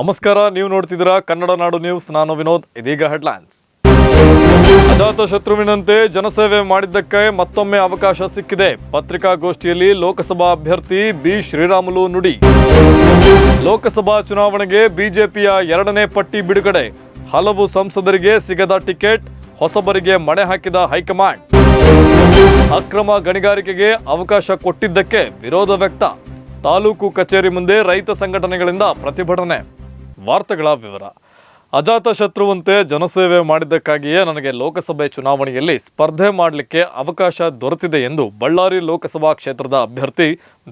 ನಮಸ್ಕಾರ, ನೀವು ನೋಡ್ತಿದ್ದೀರಾ ಕನ್ನಡ ನಾಡು ನ್ಯೂಸ್. ನಾನು ವಿನೋದ್, ಇದೀಗ ಹೆಡ್ಲೈನ್ಸ್. ಅಜಾತ ಶತ್ರುವಿನಂತೆ ಜನಸೇವೆ ಮಾಡಿದ್ದಕ್ಕೆ ಮತ್ತೊಮ್ಮೆ ಅವಕಾಶ ಸಿಕ್ಕಿದೆ. ಪತ್ರಿಕಾಗೋಷ್ಠಿಯಲ್ಲಿ ಲೋಕಸಭಾ ಅಭ್ಯರ್ಥಿ ಬಿ. ಶ್ರೀರಾಮುಲು ನುಡಿ. ಲೋಕಸಭಾ ಚುನಾವಣೆಗೆ ಬಿಜೆಪಿಯ ಎರಡನೇ ಪಟ್ಟಿ ಬಿಡುಗಡೆ. ಹಲವು ಸಂಸದರಿಗೆ ಸಿಗದ ಟಿಕೆಟ್, ಹೊಸಬರಿಗೆ ಮಣೆ ಹಾಕಿದ ಹೈಕಮಾಂಡ್. ಅಕ್ರಮ ಗಣಿಗಾರಿಕೆಗೆ ಅವಕಾಶ ಕೊಟ್ಟಿದ್ದಕ್ಕೆ ವಿರೋಧ ವ್ಯಕ್ತ. ತಾಲೂಕು ಕಚೇರಿ ಮುಂದೆ ರೈತ ಸಂಘಟನೆಗಳಿಂದ ಪ್ರತಿಭಟನೆ. ವಾರ್ತೆಗಳ ವಿವರ. ಅಜಾತ ಶತ್ರುವಂತೆ ಜನಸೇವೆ ಮಾಡಿದ್ದಕ್ಕಾಗಿಯೇ ನನಗೆ ಲೋಕಸಭೆ ಚುನಾವಣೆಯಲ್ಲಿ ಸ್ಪರ್ಧೆ ಮಾಡಲಿಕ್ಕೆ ಅವಕಾಶ ದೊರೆತಿದೆ ಎಂದು ಬಳ್ಳಾರಿ ಲೋಕಸಭಾ ಕ್ಷೇತ್ರದ ಅಭ್ಯರ್ಥಿ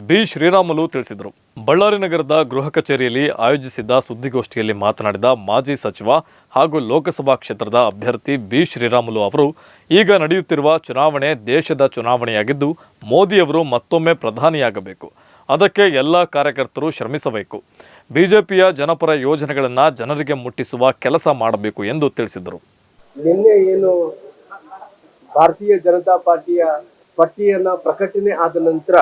ಬಿ ಶ್ರೀರಾಮುಲು ತಿಳಿಸಿದರು. ಬಳ್ಳಾರಿ ನಗರದ ಗೃಹ ಕಚೇರಿಯಲ್ಲಿ ಆಯೋಜಿಸಿದ್ದ ಸುದ್ದಿಗೋಷ್ಠಿಯಲ್ಲಿ ಮಾತನಾಡಿದ ಮಾಜಿ ಸಚಿವ ಹಾಗೂ ಲೋಕಸಭಾ ಕ್ಷೇತ್ರದ ಅಭ್ಯರ್ಥಿ ಬಿ ಶ್ರೀರಾಮುಲು ಅವರು, ಈಗ ನಡೆಯುತ್ತಿರುವ ಚುನಾವಣೆ ದೇಶದ ಚುನಾವಣೆಯಾಗಿದ್ದು ಮೋದಿಯವರು ಮತ್ತೊಮ್ಮೆ ಪ್ರಧಾನಿಯಾಗಬೇಕು. ಅದಕ್ಕೆ ಎಲ್ಲ ಕಾರ್ಯಕರ್ತರು ಶ್ರಮಿಸಬೇಕು. ಬಿಜೆಪಿಯ ಜನಪರ ಯೋಜನೆಗಳನ್ನು ಜನರಿಗೆ ಮುಟ್ಟಿಸುವ ಕೆಲಸ ಮಾಡಬೇಕು ಎಂದು ತಿಳಿಸಿದರು. ನಿನ್ನೆ ಏನು ಭಾರತೀಯ ಜನತಾ ಪಾರ್ಟಿಯ ಪಟ್ಟಿಯನ್ನ ಪ್ರಕಟಣೆ ಆದ ನಂತರ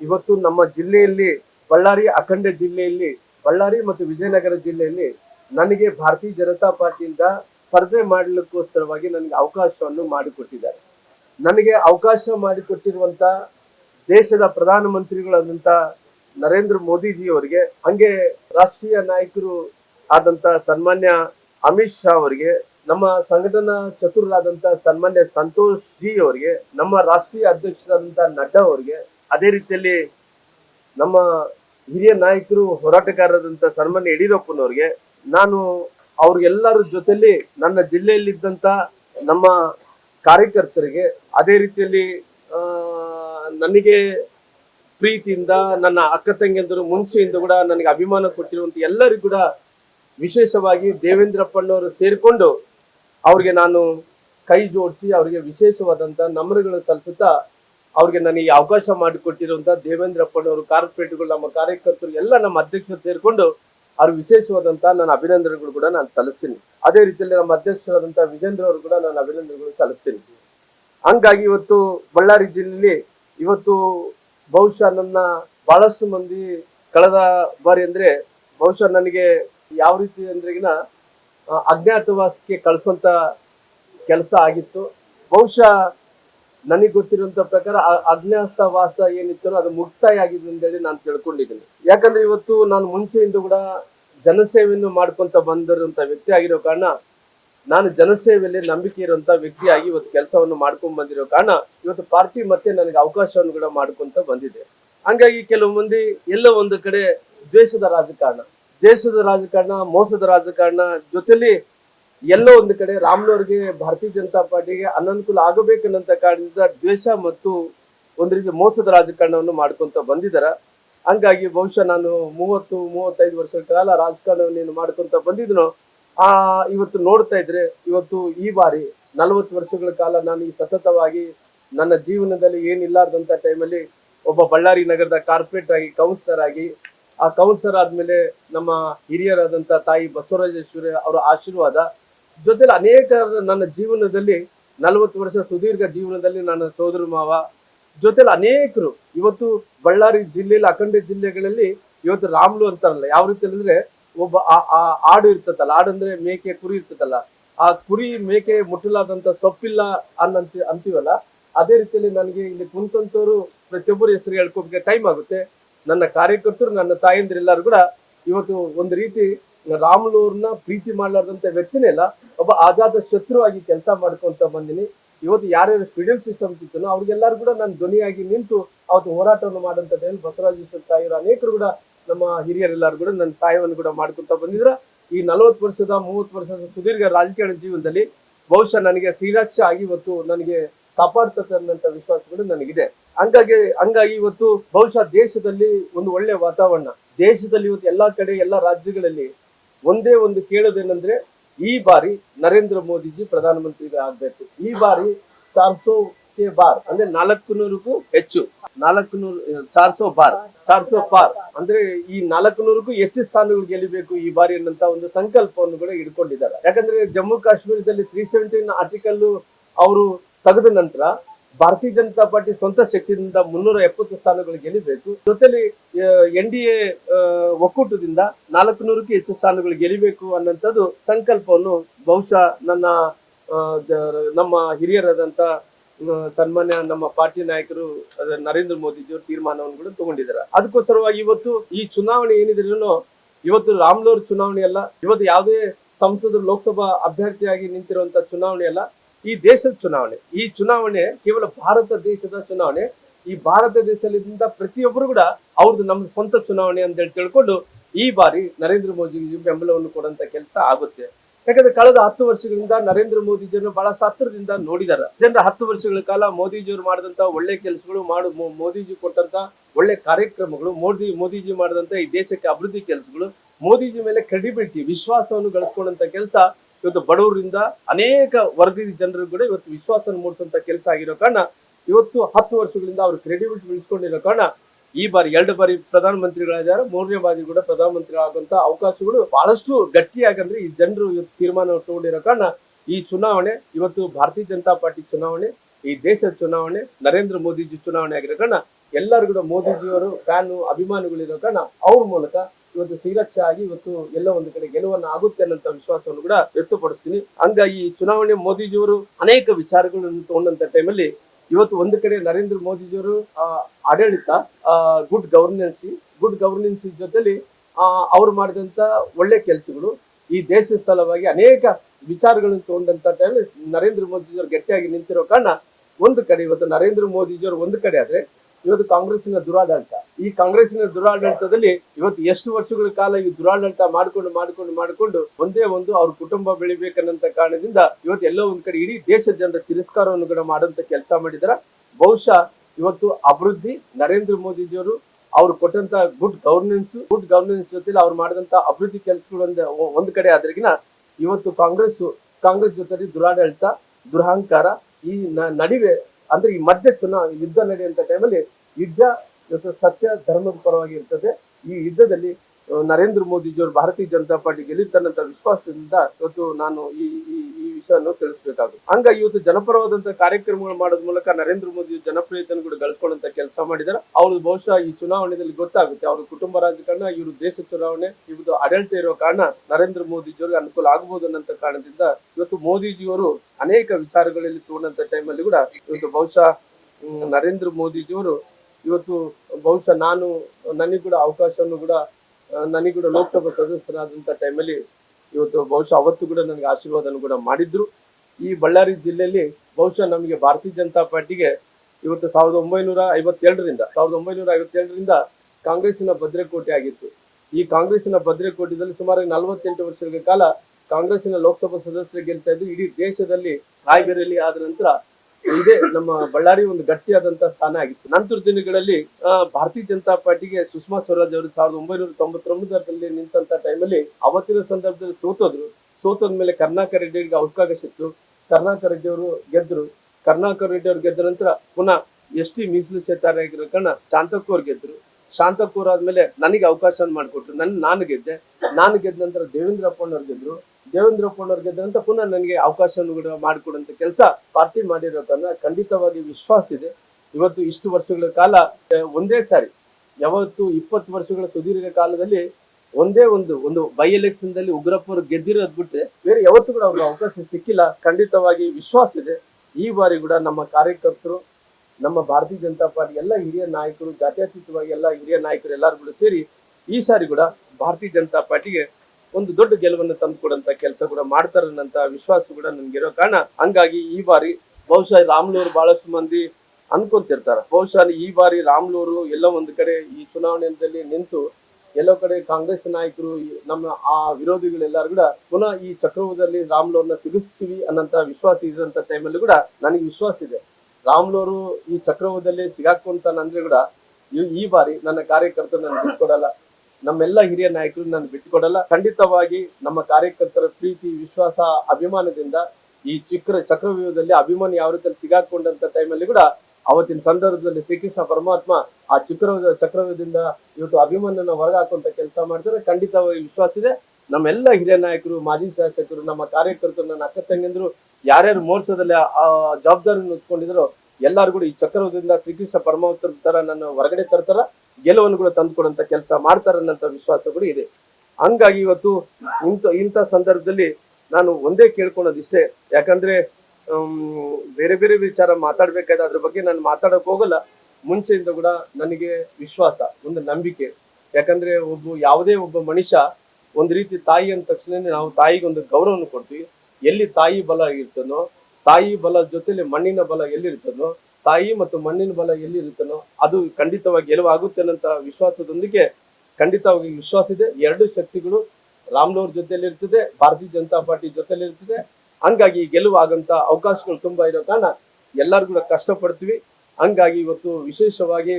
ಇವತ್ತು ನಮ್ಮ ಜಿಲ್ಲೆಯಲ್ಲಿ, ಬಳ್ಳಾರಿ ಅಖಂಡ ಜಿಲ್ಲೆಯಲ್ಲಿ, ಬಳ್ಳಾರಿ ಮತ್ತು ವಿಜಯನಗರ ಜಿಲ್ಲೆಯಲ್ಲಿ ನನಗೆ ಭಾರತೀಯ ಜನತಾ ಪಾರ್ಟಿಯಿಂದ ಸ್ಪರ್ಧೆ ಮಾಡಲಿಕ್ಕೋಸ್ಕರವಾಗಿ ನನಗೆ ಅವಕಾಶವನ್ನು ಮಾಡಿಕೊಟ್ಟಿದ್ದಾರೆ. ನನಗೆ ಅವಕಾಶ ಮಾಡಿಕೊಟ್ಟಿರುವಂತ ದೇಶದ ಪ್ರಧಾನಮಂತ್ರಿಗಳಾದಂತ ನರೇಂದ್ರ ಮೋದಿಜಿ ಅವರಿಗೆ ಹಂಗೆ ರಾಷ್ಟ್ರೀಯ ನಾಯಕರು ಆದಂತ ಸನ್ಮಾನ್ಯ ಅಮಿತ್ ಶಾ ಅವರಿಗೆ, ನಮ್ಮ ಸಂಘಟನಾ ಚತುರರಾದಂತ ಸನ್ಮಾನ್ಯ ಸಂತೋಷ್ ಜಿ ಅವರಿಗೆ, ನಮ್ಮ ರಾಷ್ಟ್ರೀಯ ಅಧ್ಯಕ್ಷರಾದಂತ ನಡ್ಡಾ ಅವರಿಗೆ, ಅದೇ ರೀತಿಯಲ್ಲಿ ನಮ್ಮ ಹಿರಿಯ ನಾಯಕರು, ಹೋರಾಟಗಾರರಾದಂತ ಸನ್ಮಾನ್ಯ ಯಡಿಯೂರಪ್ಪನವ್ರಿಗೆ, ನಾನು ಅವ್ರಿಗೆಲ್ಲರ ಜೊತೆಯಲ್ಲಿ ನನ್ನ ಜಿಲ್ಲೆಯಲ್ಲಿದ್ದಂತ ನಮ್ಮ ಕಾರ್ಯಕರ್ತರಿಗೆ, ಅದೇ ರೀತಿಯಲ್ಲಿ ನನಗೆ ಪ್ರೀತಿಯಿಂದ, ನನ್ನ ಅಕ್ಕ ತಂಗಿಯಂದರು ಮುಂಚೆಯಿಂದ ಕೂಡ ನನಗೆ ಅಭಿಮಾನ ಕೊಟ್ಟಿರುವಂತ ಎಲ್ಲರಿಗೂ ಕೂಡ ವಿಶೇಷವಾಗಿ ದೇವೇಂದ್ರಪ್ಪನವರು ಸೇರಿಕೊಂಡು ಅವ್ರಿಗೆ ನಾನು ಕೈ ಜೋಡಿಸಿ ಅವರಿಗೆ ವಿಶೇಷವಾದಂತ ನಮ್ರಗಳು ತಲುಪುತ್ತಾ ಅವ್ರಿಗೆ ನನಗೆ ಅವಕಾಶ ಮಾಡಿಕೊಟ್ಟಿರುವಂತ ದೇವೇಂದ್ರಪ್ಪನವರು ಕಾರ್ಪೊರೇಟ್ಗಳು ನಮ್ಮ ಕಾರ್ಯಕರ್ತರು, ಎಲ್ಲ ನಮ್ಮ ಅಧ್ಯಕ್ಷರು ಸೇರಿಕೊಂಡು ಅವ್ರ ವಿಶೇಷವಾದಂತ ನನ್ನ ಅಭಿನಂದನೆಗಳು ಕೂಡ ನಾನು ತಲುಪ್ತೀನಿ. ಅದೇ ರೀತಿಯಲ್ಲಿ ನಮ್ಮ ಅಧ್ಯಕ್ಷರಾದಂತ ವಿಜೇಂದ್ರ ಅವರು ಕೂಡ ನಾನು ಅಭಿನಂದನೆಗಳು ತಲುಪ್ತೀನಿ. ಹಂಗಾಗಿ ಇವತ್ತು ಬಳ್ಳಾರಿ ಜಿಲ್ಲೆಯಲ್ಲಿ ಇವತ್ತು ಬಹುಶಃ ನನ್ನ ಬಹಳಷ್ಟು ಮಂದಿ ಕಳೆದ ಬಾರಿ ಅಂದ್ರೆ ಬಹುಶಃ ನನಗೆ ಯಾವ ರೀತಿ ಅಂದ್ರೆ ಅಜ್ಞಾತವಾಸಕ್ಕೆ ಕಳಿಸುವಂತ ಕೆಲಸ ಆಗಿತ್ತು. ಬಹುಶಃ ನನಗೆ ಗೊತ್ತಿರುವಂತ ಪ್ರಕಾರ ಅಜ್ಞಾತವಾಸ ಏನಿತ್ತು ಅದು ಮುಕ್ತಾಯ ಆಗಿದೆ ಅಂತೇಳಿ ನಾನು ತಿಳ್ಕೊಂಡಿದ್ದೀನಿ. ಯಾಕಂದ್ರೆ ಇವತ್ತು ನಾನು ಮುಂಚೆಯಿಂದ ಕೂಡ ಜನಸೇವೆಯನ್ನು ಮಾಡ್ಕೊಂತ ಬಂದಿರುವಂತ ವ್ಯಕ್ತಿ ಆಗಿರೋ ಕಾರಣ ನಾನು ಜನಸೇವೆಯಲ್ಲಿ ನಂಬಿಕೆ ಇರುವಂತ ವ್ಯಕ್ತಿಯಾಗಿ ಇವತ್ತು ಕೆಲಸವನ್ನು ಮಾಡ್ಕೊಂಡ್ ಬಂದಿರೋ ಕಾರಣ ಇವತ್ತು ಪಾರ್ಟಿ ಮತ್ತೆ ನನಗೆ ಅವಕಾಶವನ್ನು ಕೂಡ ಮಾಡ್ಕೊಂತ ಬಂದಿದೆ. ಹಂಗಾಗಿ ಕೆಲವು ಮಂದಿ ಎಲ್ಲ ಒಂದು ಕಡೆ ದ್ವೇಷದ ರಾಜಕಾರಣ, ದೇಶದ ರಾಜಕಾರಣ, ಮೋಸದ ರಾಜಕಾರಣ ಜೊತೆಲಿ ಎಲ್ಲೋ ಒಂದು ಕಡೆ ರಾಮ್ನವ್ರಿಗೆ ಭಾರತೀಯ ಜನತಾ ಪಾರ್ಟಿಗೆ ಅನನುಕೂಲ ಆಗಬೇಕನ್ನಂತ ಕಾರಣದಿಂದ ದ್ವೇಷ ಮತ್ತು ಒಂದು ರೀತಿ ಮೋಸದ ರಾಜಕಾರಣವನ್ನು ಮಾಡ್ಕೊಂತ ಬಂದಿದಾರ. ಹಂಗಾಗಿ ಬಹುಶಃ ನಾನು ಮೂವತ್ತು, ಮೂವತ್ತೈದು ವರ್ಷಗಳ ಕಾಲ ರಾಜಕಾರಣವನ್ನು ಮಾಡ್ಕೊಂತ ಬಂದಿದ್ನೋ ಆ, ಇವತ್ತು ನೋಡ್ತಾ ಇದ್ರೆ, ಇವತ್ತು ಈ ಬಾರಿ ನಲವತ್ತು ವರ್ಷಗಳ ಕಾಲ ನಾನು ಈ ಸತತವಾಗಿ ನನ್ನ ಜೀವನದಲ್ಲಿ ಏನಿಲ್ಲಾರ್ದಂತ ಟೈಮಲ್ಲಿ ಒಬ್ಬ ಬಳ್ಳಾರಿ ನಗರದ ಕಾರ್ಪೊರೇಟರ್ ಆಗಿ ಕೌನ್ಸಿಲರ್ ಆಗಿ, ಆ ಕೌನ್ಸಿಲರ್ ಆದ್ಮೇಲೆ ನಮ್ಮ ಹಿರಿಯರಾದಂತ ತಾಯಿ ಬಸವರಾಜೇಶ್ವರಿ ಅವರ ಆಶೀರ್ವಾದ, ಜೊತೆಲಿ ಅನೇಕ ನನ್ನ ಜೀವನದಲ್ಲಿ ನಲವತ್ತು ವರ್ಷ ಸುದೀರ್ಘ ಜೀವನದಲ್ಲಿ ನನ್ನ ಸೋದರ ಮಾವ, ಜೊತೆಲಿ ಅನೇಕರು ಇವತ್ತು ಬಳ್ಳಾರಿ ಜಿಲ್ಲೆಯಲ್ಲಿ, ಅಖಂಡ ಜಿಲ್ಲೆಗಳಲ್ಲಿ ಇವತ್ತು ರಾಮ್ಲು ಅಂತಾರಲ್ಲ, ಯಾವ ರೀತಿ ಅಂದ್ರೆ ಒಬ್ಬ ಆ- ಆಡು ಇರ್ತದಲ್ಲ ಆಡಂದ್ರೆ ಮೇಕೆ, ಕುರಿ ಇರ್ತದಲ್ಲ, ಆ ಕುರಿ ಮೇಕೆ ಮುಟ್ಟಲಾದಂತ ಸೊಪ್ಪಿಲ್ಲ ಅನ್ನಂತ ಅಂತೀವಲ್ಲ, ಅದೇ ರೀತಿಯಲ್ಲಿ ನನಗೆ ಇಲ್ಲಿ ಕುಂತಂತವರು ಪ್ರತಿಯೊಬ್ಬರು ಹೆಸರು ಹೇಳ್ಕೋಬೇಕು ಟೈಮ್ ಆಗುತ್ತೆ. ನನ್ನ ಕಾರ್ಯಕರ್ತರು, ನನ್ನ ತಾಯಂದಿರೆಲ್ಲರೂ ಕೂಡ ಇವತ್ತು ಒಂದು ರೀತಿ ರಾಮುಲೂರ್ನ ಪ್ರೀತಿ ಮಾಡ್ಲಾರ್ದಂತ ವ್ಯಕ್ತಿನೇ ಇಲ್ಲ ಒಬ್ಬ ಆಜಾದ ಶತ್ರುವಾಗಿ ಕೆಲಸ ಮಾಡ್ಕೊಂತ ಬಂದಿನಿ. ಇವತ್ತು ಯಾರ್ಯಾರು ಫಿಡಲ್ ಸಿಸ್ಟಮ್ ಇತ್ತನೋ ಅವ್ರಿಗೆಲ್ಲರೂ ಕೂಡ ನಾನು ಧ್ವನಿಯಾಗಿ ನಿಂತು ಅವತ್ತು ಹೋರಾಟವನ್ನು ಮಾಡಂತ ಟೈಮ್ ಬಸವರಾಜೇಶ್ವರ ತಾಯಿರು ಅನೇಕರು ಕೂಡ ನಮ್ಮ ಹಿರಿಯರೆಲ್ಲರೂ ಕೂಡ ನನ್ನ ಸಹಾಯವನ್ನು ಕೂಡ ಮಾಡ್ಕೊತಾ ಬಂದಿದ್ರು. ಈ ನಲವತ್ತು ವರ್ಷದ, ಮೂವತ್ತು ವರ್ಷದ ಸುದೀರ್ಘ ರಾಜಕೀಯ ಜೀವನದಲ್ಲಿ ಬಹುಶಃ ನನಗೆ ಶ್ರೀರಕ್ಷ ಆಗಿ ಇವತ್ತು ನನಗೆ ಕಾಪಾಡ್ತದೆ ಅನ್ನೋಂಥ ವಿಶ್ವಾಸ ಕೂಡ ನನಗಿದೆ. ಹಂಗಾಗಿ ಹಂಗಾಗಿ ಇವತ್ತು ಬಹುಶಃ ದೇಶದಲ್ಲಿ ಒಂದು ಒಳ್ಳೆ ವಾತಾವರಣ, ದೇಶದಲ್ಲಿ ಇವತ್ತು ಎಲ್ಲಾ ಕಡೆ, ಎಲ್ಲಾ ರಾಜ್ಯಗಳಲ್ಲಿ ಒಂದೇ ಒಂದು ಕೇಳೋದೇನೆಂದ್ರೆ ಈ ಬಾರಿ ನರೇಂದ್ರ ಮೋದಿಜಿ ಪ್ರಧಾನಮಂತ್ರಿ ಆಗ್ಬೇಕು ಈ ಬಾರಿ ಚಾರ್ಸೋ ಕೆ ಬಾರ್, ಅಂದ್ರೆ ನಾಲ್ಕು ನೂರಕ್ಕೂ ಹೆಚ್ಚು ನಾಲ್ಕು ನೂರು ಚಾರ್ಸೋ ಬಾರ್ ಚಾರ್ಸೋ ಪಾರ್. ಅಂದ್ರೆ ಈ ನಾಲ್ಕು ನೂರಕ್ಕೂ ಹೆಚ್ಚು ಸ್ಥಾನಗಳು ಗೆಲ್ಲಬೇಕು ಈ ಬಾರಿ ಅನ್ನಂತ ಒಂದು ಸಂಕಲ್ಪವನ್ನು ಕೂಡ ಇಟ್ಕೊಂಡಿದ್ದಾರೆ ಯಾಕಂದ್ರೆ ಜಮ್ಮು ಕಾಶ್ಮೀರದಲ್ಲಿ ತ್ರೀ ಸೆವೆಂಟೀನ್ ಆರ್ಟಿಕಲ್ ಅವರು ತೆಗೆದ ನಂತರ ಭಾರತೀಯ ಜನತಾ ಪಾರ್ಟಿ ಸ್ವಂತ ಶಕ್ತಿಯಿಂದ ಮುನ್ನೂರ ಎಪ್ಪತ್ತು ಸ್ಥಾನಗಳು ಗೆಲ್ಲಬೇಕು. ಜೊತೆಲಿ ಎನ್ ಡಿ ಎ ಒಕ್ಕೂಟದಿಂದ ನಾಲ್ಕು ನೂರಕ್ಕೂ ಹೆಚ್ಚು ಸ್ಥಾನಗಳು ಗೆಲ್ಲಬೇಕು ಅನ್ನೋಂಥದ್ದು ಸಂಕಲ್ಪವನ್ನು ಬಹುಶಃ ನನ್ನ ನಮ್ಮ ಹಿರಿಯರಾದಂತ ಸನ್ಮಾನ್ಯ ನಮ್ಮ ಪಾರ್ಟಿ ನಾಯಕರು ನರೇಂದ್ರ ಮೋದಿಜಿಯವರು ತೀರ್ಮಾನವನ್ನು ಕೂಡ ತಗೊಂಡಿದ್ದಾರೆ. ಅದಕ್ಕೋಸ್ಕರವಾಗಿ ಇವತ್ತು ಈ ಚುನಾವಣೆ ಏನಿದ್ರು ಇವತ್ತು ರಾಮ್ಲೋರ್ ಚುನಾವಣೆ ಅಲ್ಲ, ಇವತ್ತು ಯಾವುದೇ ಸಂಸದರು ಲೋಕಸಭಾ ಅಭ್ಯರ್ಥಿಯಾಗಿ ನಿಂತಿರುವಂತ ಚುನಾವಣೆ ಅಲ್ಲ, ಈ ದೇಶದ ಚುನಾವಣೆ. ಈ ಚುನಾವಣೆ ಕೇವಲ ಭಾರತ ದೇಶದ ಚುನಾವಣೆ. ಈ ಭಾರತ ದೇಶದಿಂದ ಪ್ರತಿಯೊಬ್ಬರು ಕೂಡ ಅವ್ರದ್ದು ನಮ್ಮ ಸ್ವಂತ ಚುನಾವಣೆ ಅಂತ ಹೇಳಿ ತಿಳ್ಕೊಂಡು ಈ ಬಾರಿ ನರೇಂದ್ರ ಮೋದಿಜಿ ಬೆಂಬಲವನ್ನು ಕೊಡುವಂತ ಕೆಲಸ ಆಗುತ್ತೆ. ಯಾಕಂದ್ರೆ ಕಳೆದ ಹತ್ತು ವರ್ಷಗಳಿಂದ ನರೇಂದ್ರ ಮೋದಿ ಜನರು ಬಹಳ ಸತ್ರದಿಂದ ನೋಡಿದಾರೆ. ಜನರ ಹತ್ತು ವರ್ಷಗಳ ಕಾಲ ಮೋದಿಜಿಯವರು ಮಾಡಿದಂತ ಒಳ್ಳೆ ಕೆಲಸಗಳು ಮಾಡು ಮೋದಿಜಿ ಕೊಟ್ಟಂತ ಒಳ್ಳೆ ಕಾರ್ಯಕ್ರಮಗಳು, ಮೋದಿ, ಮೋದಿಜಿ ಮಾಡಿದಂತ ಈ ದೇಶಕ್ಕೆ ಅಭಿವೃದ್ಧಿ ಕೆಲಸಗಳು, ಮೋದಿಜಿ ಮೇಲೆ ಕ್ರೆಡಿಬಿಲಿಟಿ ವಿಶ್ವಾಸವನ್ನು ಗಳಿಸ್ಕೊಂಡಂತ ಕೆಲಸ ಇವತ್ತು ಬಡವರಿಂದ ಅನೇಕ ವರ್ಗದ ಜನರು ಕೂಡ ಇವತ್ತು ವಿಶ್ವಾಸವನ್ನು ಮೂಡಿಸುವಂತ ಕೆಲಸ ಆಗಿರೋ ಕಾರಣ, ಇವತ್ತು ಹತ್ತು ವರ್ಷಗಳಿಂದ ಅವರು ಕ್ರೆಡಿಬಿಲಿಟಿ ಬೆಳೆಸ್ಕೊಂಡಿರೋ ಕಾರಣ ಈ ಬಾರಿ ಎರಡು ಬಾರಿ ಪ್ರಧಾನ ಪ್ರಧಾನಮಂತ್ರಿಗಳಾಗಿದ್ದಾರೆ ಮೂರನೇ ಬಾರಿ ಕೂಡ ಪ್ರಧಾನಮಂತ್ರಿ ಆಗುವಂತ ಅವಕಾಶಗಳು ಬಹಳಷ್ಟು ಗಟ್ಟಿಯಾಗಂದ್ರೆ ಈ ಜನರು ತೀರ್ಮಾನ ತಗೊಂಡಿರೋ ಕಾರಣ ಈ ಚುನಾವಣೆ, ಇವತ್ತು ಭಾರತೀಯ ಜನತಾ ಪಾರ್ಟಿ ಚುನಾವಣೆ, ಈ ದೇಶದ ಚುನಾವಣೆ, ನರೇಂದ್ರ ಮೋದಿಜಿ ಚುನಾವಣೆ ಆಗಿರೋ ಕಾರಣ ಎಲ್ಲರೂ ಕೂಡ ಮೋದಿಜಿಯವರು ಫ್ಯಾನು ಅಭಿಮಾನಿಗಳಿರೋ ಕಾರಣ ಅವ್ರ ಮೂಲಕ ಇವತ್ತು ಶ್ರೀರಕ್ಷೆ ಆಗಿ ಇವತ್ತು ಎಲ್ಲ ಒಂದು ಕಡೆ ಗೆಲುವನ್ನು ಆಗುತ್ತೆ ಅನ್ನೋಂತ ವಿಶ್ವಾಸವನ್ನು ಕೂಡ ವ್ಯಕ್ತಪಡಿಸ್ತೀನಿ. ಹಂಗಾಗಿ ಈ ಚುನಾವಣೆ ಮೋದಿಜಿಯವರು ಅನೇಕ ವಿಚಾರಗಳನ್ನು ತಗೊಂಡಂತ ಟೈಮಲ್ಲಿ ಇವತ್ತು ಒಂದು ಕಡೆ ನರೇಂದ್ರ ಮೋದಿಜಿಯವರು ಆಡಳಿತ ಗುಡ್ ಗವರ್ನೆನ್ಸಿ ಗುಡ್ ಗವರ್ನೆನ್ಸ್ ಜೊತೆಲಿ ಅವ್ರು ಮಾಡಿದಂತ ಒಳ್ಳೆ ಕೆಲಸಗಳು. ಈ ದೇಶದ ಸಲುವಾಗಿ ಅನೇಕ ವಿಚಾರಗಳನ್ನು ತಗೊಂಡಂತ ಟೈಮ್ ನರೇಂದ್ರ ಮೋದಿಜಿಯವರು ಗಟ್ಟಿಯಾಗಿ ನಿಂತಿರೋ ಕಾರಣ, ಒಂದು ಕಡೆ ಇವತ್ತು ನರೇಂದ್ರ ಮೋದಿಜಿಯವರು ಒಂದು ಕಡೆ ಆದ್ರೆ ಇವತ್ತು ಕಾಂಗ್ರೆಸ್ಸಿನ ದುರಾಡಳಿತ. ಈ ಕಾಂಗ್ರೆಸ್ಸಿನ ದುರಾಡಳಿತದಲ್ಲಿ ಇವತ್ತು ಎಷ್ಟು ವರ್ಷಗಳ ಕಾಲ ಈ ದುರಾಡಳಿತ ಮಾಡ್ಕೊಂಡು ಮಾಡ್ಕೊಂಡು ಮಾಡ್ಕೊಂಡು ಒಂದೇ ಒಂದು ಅವ್ರ ಕುಟುಂಬ ಬೆಳಿಬೇಕನ್ನಂತ ಕಾರಣದಿಂದ ಇವತ್ತು ಎಲ್ಲೋ ಒಂದ್ ಕಡೆ ಇಡೀ ದೇಶದ ಜನರ ತಿರಸ್ಕಾರವನ್ನು ಕೂಡ ಮಾಡುವಂತ ಕೆಲಸ ಮಾಡಿದಾರ. ಬಹುಶಃ ಇವತ್ತು ಅಭಿವೃದ್ಧಿ ನರೇಂದ್ರ ಮೋದಿಜಿಯವರು ಅವ್ರು ಕೊಟ್ಟಂತ ಗುಡ್ ಗವರ್ನೆನ್ಸ್ ಗುಡ್ ಗವರ್ನೆನ್ಸ್ ಜೊತೆಲಿ ಅವ್ರು ಮಾಡಿದಂತ ಅಭಿವೃದ್ಧಿ ಕೆಲಸಗಳು ಒಂದ್ ಒಂದ್ ಕಡೆ ಆದ್ರಿಗಿನ ಇವತ್ತು ಕಾಂಗ್ರೆಸ್ ಕಾಂಗ್ರೆಸ್ ಜೊತೆ ದುರಾಡಳಿತ, ದುರಹಂಕಾರ ಈ ನಡಿವೆ ನಡುವೆ ಅಂದ್ರೆ ಈ ಮಧ್ಯ ಚುನಾವಣೆ ಯುದ್ಧ ನಡೆಯುವಂತ ಟೈಮಲ್ಲಿ ಯುದ್ಧ ಸತ್ಯ ಧರ್ಮದ ಪರವಾಗಿ ಇರ್ತದೆ. ಈ ಯುದ್ಧದಲ್ಲಿ ನರೇಂದ್ರ ಮೋದಿಜಿಯವರು ಭಾರತೀಯ ಜನತಾ ಪಾರ್ಟಿ ಗೆಲ್ಲುತ್ತಾನಂತ ವಿಶ್ವಾಸದಿಂದ ಇವತ್ತು ನಾನು ಈ ಈ ಈ ವಿಷಯವನ್ನು ತಿಳಿಸಬೇಕಾಗುತ್ತೆ. ಹಂಗ ಇವತ್ತು ಜನಪರವಾದಂತ ಕಾರ್ಯಕ್ರಮಗಳು ಮಾಡೋದ್ ಮೂಲಕ ನರೇಂದ್ರ ಮೋದಿ ಜನಪ್ರಿಯತೆಯನ್ನು ಕೂಡ ಗಳಿಸ್ಕೊಳ್ಳುವಂತ ಕೆಲಸ ಮಾಡಿದ್ದಾರೆ ಅವ್ರು ಬಹುಶಃ ಈ ಚುನಾವಣೆಯಲ್ಲಿ ಗೊತ್ತಾಗುತ್ತೆ. ಅವ್ರ ಕುಟುಂಬ ರಾಜಕಾರಣ, ಇವರು ದೇಶ ಚುನಾವಣೆ ಇವತ್ತು ಆಡಳಿತ ಇರೋ ಕಾರಣ ನರೇಂದ್ರ ಮೋದಿಜಿಯವರಿಗೆ ಅನುಕೂಲ ಆಗಬಹುದು ಅನ್ನೋ ಕಾರಣದಿಂದ ಇವತ್ತು ಮೋದಿಜಿಯವರು ಅನೇಕ ವಿಚಾರಗಳಲ್ಲಿ ತಗೊಂಡಂತ ಟೈಮಲ್ಲಿ ಕೂಡ ಇವತ್ತು ಬಹುಶಃ ನರೇಂದ್ರ ಮೋದಿಜಿಯವರು ಇವತ್ತು ಬಹುಶಃ ನಾನು, ನನಗೆ ಕೂಡ ಅವಕಾಶವನ್ನು ಕೂಡ ನನಗೆ ಕೂಡ ಲೋಕಸಭಾ ಸದಸ್ಯರಾದಂಥ ಟೈಮಲ್ಲಿ ಇವತ್ತು ಬಹುಶಃ ಅವತ್ತು ಕೂಡ ನನಗೆ ಆಶೀರ್ವಾದನ ಕೂಡ ಮಾಡಿದ್ರು. ಈ ಬಳ್ಳಾರಿ ಜಿಲ್ಲೆಯಲ್ಲಿ ಬಹುಶಃ ನಮಗೆ ಭಾರತೀಯ ಜನತಾ ಪಾರ್ಟಿಗೆ ಇವತ್ತು ಸಾವಿರದ ಒಂಬೈನೂರ ಐವತ್ತೇಳರಿಂದ ಸಾವಿರದ ಒಂಬೈನೂರ ಐವತ್ತೇಳರಿಂದ ಕಾಂಗ್ರೆಸ್ಸಿನ ಭದ್ರಕೋಟೆ ಆಗಿತ್ತು. ಈ ಕಾಂಗ್ರೆಸ್ಸಿನ ಭದ್ರಕೋಟೆಯಲ್ಲಿ ಸುಮಾರು ನಲವತ್ತೆಂಟು ವರ್ಷಗಳ ಕಾಲ ಕಾಂಗ್ರೆಸ್ಸಿನ ಲೋಕಸಭಾ ಸದಸ್ಯರು ಗೆಲ್ತಾ ಇದ್ದು, ಇಡೀ ದೇಶದಲ್ಲಿ ರಾಯಬೇರಿಯಲ್ಲಿ ಆದ ನಂತರ ಇದೇ ನಮ್ಮ ಬಳ್ಳಾರಿ ಒಂದು ಗಟ್ಟಿಯಾದಂತ ಸ್ಥಾನ ಆಗಿತ್ತು. ನಂತರ ದಿನಗಳಲ್ಲಿ ಭಾರತೀಯ ಜನತಾ ಪಾರ್ಟಿಗೆ ಸುಷ್ಮಾ ಸ್ವರಾಜ್ ಅವರು ಸಾವಿರದ ಒಂಬೈನೂರ ತೊಂಬತ್ತೊಂಬತ್ತರಲ್ಲಿ ನಿಂತಂತ ಟೈಮಲ್ಲಿ ಅವತ್ತಿನ ಸಂದರ್ಭದಲ್ಲಿ ಸೋತೋದ್ರು. ಸೋತದ ಮೇಲೆ ಕರ್ನಾಟಕ ಅವರಿಗೆ ಅವಕಾಶ ಇತ್ತು ಕರ್ನಾಟಕ ರೆಡ್ಡಿ ಅವರು ಗೆದ್ರು. ಕರ್ನಾಟಕ ರೆಡ್ಡಿ ಅವರು ಗೆದ್ದ ನಂತರ ಪುನಃ ಎಸ್ ಟಿ ಮೀಸಲು ಸೇತಾರ ಆಗಿರೋ ಕಾರಣ ಶಾಂತಕ್ಕೂ ಅವ್ರು ಗೆದ್ರು. ಶಾಂತಕ್ಕೂರ್ ಆದ್ಮೇಲೆ ನನಗೆ ಅವಕಾಶ ಮಾಡಿಕೊಟ್ರು. ನನ್ ನಾನು ಗೆದ್ದೆ. ನಾನು ಗೆದ್ದ ನಂತರ ದೇವೇಂದ್ರ ಅಪ್ಪಣ್ಣವ್ರು ಗೆದ್ರು. ದೇವೇಂದ್ರ ಅಪ್ಪಣ್ಣವ್ರು ನಂತರ ಪುನಃ ನನಗೆ ಅವಕಾಶವನ್ನು ಕೂಡ ಮಾಡಿಕೊಡುವಂತ ಕೆಲಸ ಪಾರ್ಟಿ ಮಾಡಿರೋ ಕಾರಣ ಖಂಡಿತವಾಗಿ ವಿಶ್ವಾಸ ಇದೆ. ಇವತ್ತು ಇಷ್ಟು ವರ್ಷಗಳ ಕಾಲ ಒಂದೇ ಸಾರಿ, ಯಾವತ್ತು ಇಪ್ಪತ್ತು ವರ್ಷಗಳ ಸುದೀರ್ಘ ಕಾಲದಲ್ಲಿ ಒಂದೇ ಒಂದು ಒಂದು ಬೈ ಎಲೆಕ್ಷನ್ ದಲ್ಲಿ ಉಗ್ರಪ್ಪರು ಗೆದ್ದಿರೋದ್ ಬಿಟ್ರೆ ಬೇರೆ ಯಾವತ್ತು ಕೂಡ ಅವ್ರಿಗೆ ಅವಕಾಶ ಸಿಕ್ಕಿಲ್ಲ. ಖಂಡಿತವಾಗಿ ವಿಶ್ವಾಸ ಇದೆ. ಈ ಬಾರಿ ಕೂಡ ನಮ್ಮ ಕಾರ್ಯಕರ್ತರು ನಮ್ಮ ಭಾರತೀಯ ಜನತಾ ಪಾರ್ಟಿ ಎಲ್ಲ ಹಿರಿಯ ನಾಯಕರು, ಜಾತ್ಯತೀತವಾಗಿ ಎಲ್ಲ ಹಿರಿಯ ನಾಯಕರು ಎಲ್ಲರೂ ಕೂಡ ಸೇರಿ ಈ ಸಾರಿ ಕೂಡ ಭಾರತೀಯ ಜನತಾ ಪಾರ್ಟಿಗೆ ಒಂದು ದೊಡ್ಡ ಗೆಲುವನ್ನು ತಂದುಕೊಡಂತ ಕೆಲಸ ಕೂಡ ಮಾಡ್ತಾರನ್ನಂತ ವಿಶ್ವಾಸ ಕೂಡ ನನ್ಗಿರೋ ಕಾರಣ. ಹಂಗಾಗಿ ಈ ಬಾರಿ ಬಹುಶಃ ರಾಮ್ಲೂರು ಬಹಳಷ್ಟು ಮಂದಿ ಅನ್ಕೊಂತಿರ್ತಾರ. ಬಹುಶಃ ಈ ಬಾರಿ ರಾಮ್ಲೂರು ಎಲ್ಲ ಒಂದು ಕಡೆ ಈ ಚುನಾವಣೆಯಲ್ಲಿ ನಿಂತು ಎಲ್ಲೋ ಕಡೆ ಕಾಂಗ್ರೆಸ್ ನಾಯಕರು ನಮ್ಮ ಆ ವಿರೋಧಿಗಳೆಲ್ಲರೂ ಕೂಡ ಪುನಃ ಈ ಚಕ್ರವದಲ್ಲಿ ರಾಮ್ಲೂರ್ನ ಸಿಗಿಸ್ತೀವಿ ಅನ್ನಂತ ವಿಶ್ವಾಸ ಇದ್ದಂತ ಟೈಮಲ್ಲಿ ಕೂಡ ನನಗೆ ವಿಶ್ವಾಸ ಇದೆ. ರಾಮ್ಲೂರು ಈ ಚಕ್ರವ್ಯೂಹದಲ್ಲಿ ಸಿಗಾಕೊಂತಾನಂದ್ರೆ ಕೂಡ ಈ- ಬಾರಿ ನನ್ನ ಕಾರ್ಯಕರ್ತರು ನಾನು ಬಿಟ್ಕೊಡಲ್ಲ. ನಮ್ಮೆಲ್ಲ ಹಿರಿಯ ನಾಯಕರು ನಾನು ಬಿಟ್ಟುಕೊಡಲ್ಲ ಖಂಡಿತವಾಗಿ ನಮ್ಮ ಕಾರ್ಯಕರ್ತರ ಪ್ರೀತಿ, ವಿಶ್ವಾಸ, ಅಭಿಮಾನದಿಂದ ಈ ಚಿಕ್ರ ಚಕ್ರವ್ಯೂಹದಲ್ಲಿ ಅಭಿಮಾನಿ ಯಾವ ರೀತಿಯಲ್ಲಿ ಸಿಗಾಕೊಂಡಂತ ಟೈಮಲ್ಲಿ ಕೂಡ ಅವತ್ತಿನ ಸಂದರ್ಭದಲ್ಲಿ ಶ್ರೀಕೃಷ್ಣ ಪರಮಾತ್ಮ ಆ ಚಕ್ರ ಚಕ್ರವ್ಯೂಹದಿಂದ ಇವತ್ತು ಅಭಿಮಾನನ ಹೊರಗಾಕುವಂತ ಕೆಲಸ ಮಾಡ್ತಾರೆ. ಖಂಡಿತವಾಗಿ ವಿಶ್ವಾಸ ಇದೆ. ನಮ್ಮೆಲ್ಲ ಹಿರಿಯ ನಾಯಕರು, ಮಾಜಿ ಶಾಸಕರು, ನಮ್ಮ ಕಾರ್ಯಕರ್ತರು, ನನ್ನ ಅಕ್ಕ ತಂಗಿಂದ್ರು ಯಾರ್ಯಾರು ಮೋರ್ಚಾದಲ್ಲಿ ಆ ಜವಾಬ್ದಾರಿಯನ್ನು ಹೊತ್ಕೊಂಡಿದ್ರು ಎಲ್ಲರೂ ಕೂಡ ಈ ಚಕ್ರದಿಂದ ಶ್ರೀಕೃಷ್ಣ ಪರಮಾವತರ ತರ ನನ್ನ ಹೊರಗಡೆ ತರ್ತಾರ, ಗೆಲುವನ್ನು ಕೂಡ ತಂದುಕೊಡುವಂತ ಕೆಲಸ ಮಾಡ್ತಾರನ್ನಂತ ವಿಶ್ವಾಸ ಕೂಡ ಇದೆ. ಹಂಗಾಗಿ ಇವತ್ತು ಇಂಥ ಇಂಥ ಸಂದರ್ಭದಲ್ಲಿ ನಾನು ಒಂದೇ ಕೇಳ್ಕೊಳೋದಿಷ್ಟೇ ಯಾಕಂದ್ರೆ ಬೇರೆ ಬೇರೆ ವಿಚಾರ ಮಾತಾಡ್ಬೇಕಾದ್ರೆ ಅದ್ರ ಬಗ್ಗೆ ನಾನು ಮಾತಾಡಕ್ ಹೋಗಲ್ಲ. ಮುಂಚೆಯಿಂದ ಕೂಡ ನನಗೆ ವಿಶ್ವಾಸ, ಒಂದು ನಂಬಿಕೆ. ಯಾಕಂದ್ರೆ ಒಬ್ಬ ಯಾವುದೇ ಒಬ್ಬ ಮನುಷ್ಯ ಒಂದು ರೀತಿ ತಾಯಿ ಅಂದ ತಕ್ಷಣ ನಾವು ತಾಯಿಗೆ ಒಂದು ಗೌರವವನ್ನು ಕೊಡ್ತೀವಿ. ಎಲ್ಲಿ ತಾಯಿ ಬಲ ಇರ್ತನೋ, ತಾಯಿ ಬಲ ಜೊತೆಲಿ ಮಣ್ಣಿನ ಬಲ ಎಲ್ಲಿರ್ತನೋ, ತಾಯಿ ಮತ್ತು ಮಣ್ಣಿನ ಬಲ ಎಲ್ಲಿ ಇರುತ್ತನೋ ಅದು ಖಂಡಿತವಾಗಿ ಗೆಲುವಾಗುತ್ತೆ ಅನ್ನೋಂತ ವಿಶ್ವಾಸದೊಂದಿಗೆ ಖಂಡಿತವಾಗಿ ವಿಶ್ವಾಸ ಇದೆ. ಎರಡು ಶಕ್ತಿಗಳು ರಾಮ್ನವ್ರ ಜೊತೆಲಿ ಇರ್ತದೆ ಭಾರತೀಯ ಜನತಾ ಪಾರ್ಟಿ ಜೊತೆಲಿ ಇರ್ತದೆ ಹಂಗಾಗಿ ಗೆಲುವು ಆಗಂತ ಅವಕಾಶಗಳು ತುಂಬಾ ಇರೋ ಕಾರಣ ಎಲ್ಲರೂ ಕೂಡ ಕಷ್ಟಪಡ್ತೀವಿ. ಹಂಗಾಗಿ ಇವತ್ತು ವಿಶೇಷವಾಗಿ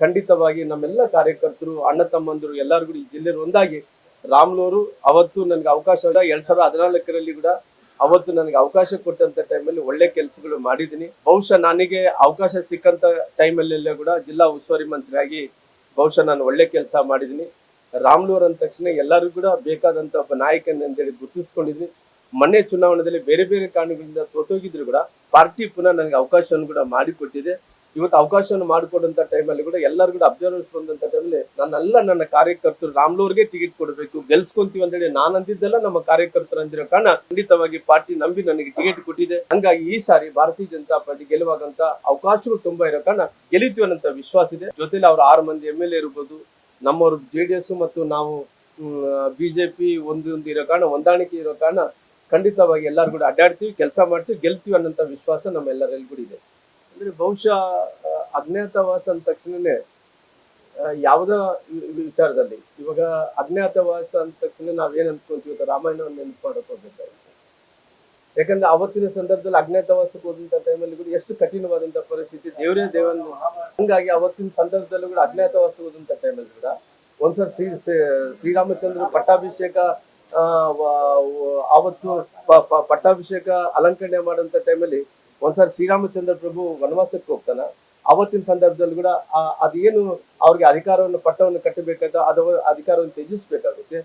ಖಂಡಿತವಾಗಿ ನಮ್ಮೆಲ್ಲ ಕಾರ್ಯಕರ್ತರು, ಅಣ್ಣ ತಮ್ಮಂದರು, ಎಲ್ಲರೂ ಕೂಡ ಈ ಜಿಲ್ಲೆಯಲ್ಲಿ ಒಂದಾಗಿ ರಾಮ್ನವರು, ಅವತ್ತು ನನಗೆ ಅವಕಾಶ ಎರಡ್ ಸಾವಿರದ ಹದಿನಾಲ್ಕರಲ್ಲಿ ಕೂಡ ಅವತ್ತು ನನಗೆ ಅವಕಾಶ ಕೊಟ್ಟಂತ ಟೈಮಲ್ಲಿ ಒಳ್ಳೆ ಕೆಲಸಗಳು ಮಾಡಿದ್ದೀನಿ. ಬಹುಶಃ ನನಗೆ ಅವಕಾಶ ಸಿಕ್ಕಂತ ಟೈಮಲ್ಲೆಲ್ಲ ಕೂಡ ಜಿಲ್ಲಾ ಉಸ್ತುವಾರಿ ಮಂತ್ರಿಯಾಗಿ ಬಹುಶಃ ನಾನು ಒಳ್ಳೆ ಕೆಲಸ ಮಾಡಿದ್ದೀನಿ. ರಾಮ್ಲೂರ್ ಅಂದ ತಕ್ಷಣ ಎಲ್ಲರೂ ಕೂಡ ಬೇಕಾದಂತ ಒಬ್ಬ ನಾಯಕನ ಅಂತೇಳಿ ಗುರುತಿಸ್ಕೊಂಡಿದ್ವಿ. ಮೊನ್ನೆ ಚುನಾವಣೆಯಲ್ಲಿ ಬೇರೆ ಬೇರೆ ಕಾರಣಗಳಿಂದ ಸೋತೋಗಿದ್ರು ಕೂಡ ಪಾರ್ಟಿ ಪುನಃ ನನಗೆ ಅವಕಾಶವನ್ನು ಕೂಡ ಮಾಡಿಕೊಟ್ಟಿದೆ. ಇವತ್ತು ಅವಕಾಶವನ್ನು ಮಾಡಿಕೊಡಂತ ಟೈಮಲ್ಲಿ ಕೂಡ ಎಲ್ಲರೂ ಕೂಡ ಅಬ್ಸರ್ವರ್ಸ್ ಬಂದಂತ ಟೈಮಲ್ಲಿ ನನ್ನೆಲ್ಲ ನನ್ನ ಕಾರ್ಯಕರ್ತರು ರಾಮ್ಲೂರ್ಗೆ ಟಿಕೆಟ್ ಕೊಡಬೇಕು, ಗೆಲ್ಸ್ಕೊಂತೀವಿ ಅಂತ ಹೇಳಿ ನಾನು ಅಂದಿದ್ದೆಲ್ಲ ನಮ್ಮ ಕಾರ್ಯಕರ್ತರು ಅಂದಿರೋ ಕಾರಣ ಖಂಡಿತವಾಗಿ ಪಾರ್ಟಿ ನಂಬಿ ನನಗೆ ಟಿಕೆಟ್ ಕೊಟ್ಟಿದೆ. ಹಂಗಾಗಿ ಈ ಸಾರಿ ಭಾರತೀಯ ಜನತಾ ಪಾರ್ಟಿ ಗೆಲುವಾಗಂತ ಅವಕಾಶಗಳು ತುಂಬಾ ಇರೋ ಕಾರಣ ಗೆಲ್ಲಿತೀವಿ ಅನ್ನೋಂತ ವಿಶ್ವಾಸ ಇದೆ. ಜೊತೆಲಿ ಅವ್ರ ಆರು ಮಂದಿ ಎಂ ಎಲ್ ಎ ಇರ್ಬೋದು, ನಮ್ಮವರು ಜೆ ಡಿ ಎಸ್ ಮತ್ತು ನಾವು ಬಿಜೆಪಿ ಒಂದೊಂದು ಒಂದು ಇರೋ ಕಾರಣ, ಹೊಂದಾಣಿಕೆ ಇರೋ ಕಾರಣ ಖಂಡಿತವಾಗಿ ಎಲ್ಲರೂ ಕೂಡ ಅಡ್ಡಾಡ್ತೀವಿ, ಕೆಲಸ ಮಾಡ್ತೀವಿ, ಗೆಲ್ತೀವಿ ಅನ್ನೋಂಥ ವಿಶ್ವಾಸ ನಮ್ಮೆಲ್ಲರಲ್ಲಿ ಕೂಡ ಇದೆ. ಅಂದ್ರೆ ಬಹುಶಃ ಅಜ್ಞಾತವಾಸ ಅಂದ ತಕ್ಷಣನೇ ಯಾವುದ ವಿಚಾರದಲ್ಲಿ. ಇವಾಗ ಅಜ್ಞಾತವಾಸ ಅಂದ ತಕ್ಷಣ ನಾವೇನ್ ಅನ್ಕೊಂತೀವಿ ರಾಮಾಯಣವನ್ನು ನೆನಪು ಮಾಡಕ್ ಹೋಗ್ಬೇಕಾಗುತ್ತೆ. ಯಾಕಂದ್ರೆ ಅವತ್ತಿನ ಸಂದರ್ಭದಲ್ಲಿ ಅಜ್ಞಾತವಾಸಕ್ಕೆ ಹೋದಂತ ಟೈಮಲ್ಲಿ ಕೂಡ ಎಷ್ಟು ಕಠಿಣವಾದಂತ ಪರಿಸ್ಥಿತಿ, ದೇವರೇ ದೇವನ್ ಹಂಗಾಗಿ ಅವತ್ತಿನ ಸಂದರ್ಭದಲ್ಲೂ ಕೂಡ ಅಜ್ಞಾತವಾಸಕ್ಕೆ ಹೋದಂತ ಟೈಮಲ್ಲಿ ಕೂಡ ಒಂದ್ಸಲ ಶ್ರೀ, ಶ್ರೀ- ಶ್ರೀರಾಮಚಂದ್ರ ಪಟ್ಟಾಭಿಷೇಕ ಅವತ್ತು ಪಟ್ಟಾಭಿಷೇಕ ಅಲಂಕರಣೆ ಮಾಡಂತ ಟೈಮಲ್ಲಿ ಒಂದ್ಸಾರಿ ಶ್ರೀರಾಮಚಂದ್ರ ಪ್ರಭು ವನವಾಸಕ್ಕೆ ಹೋಗ್ತಾನ ಅವತ್ತಿನ ಸಂದರ್ಭದಲ್ಲಿ ಕೂಡ ಅದೇನು ಅವ್ರಿಗೆ ಅಧಿಕಾರವನ್ನು, ಪಟ್ಟವನ್ನು ಕಟ್ಟಬೇಕಾದ ಅದು ಅಧಿಕಾರವನ್ನು ತ್ಯಜಿಸ್ಬೇಕಾಗುತ್ತೆ.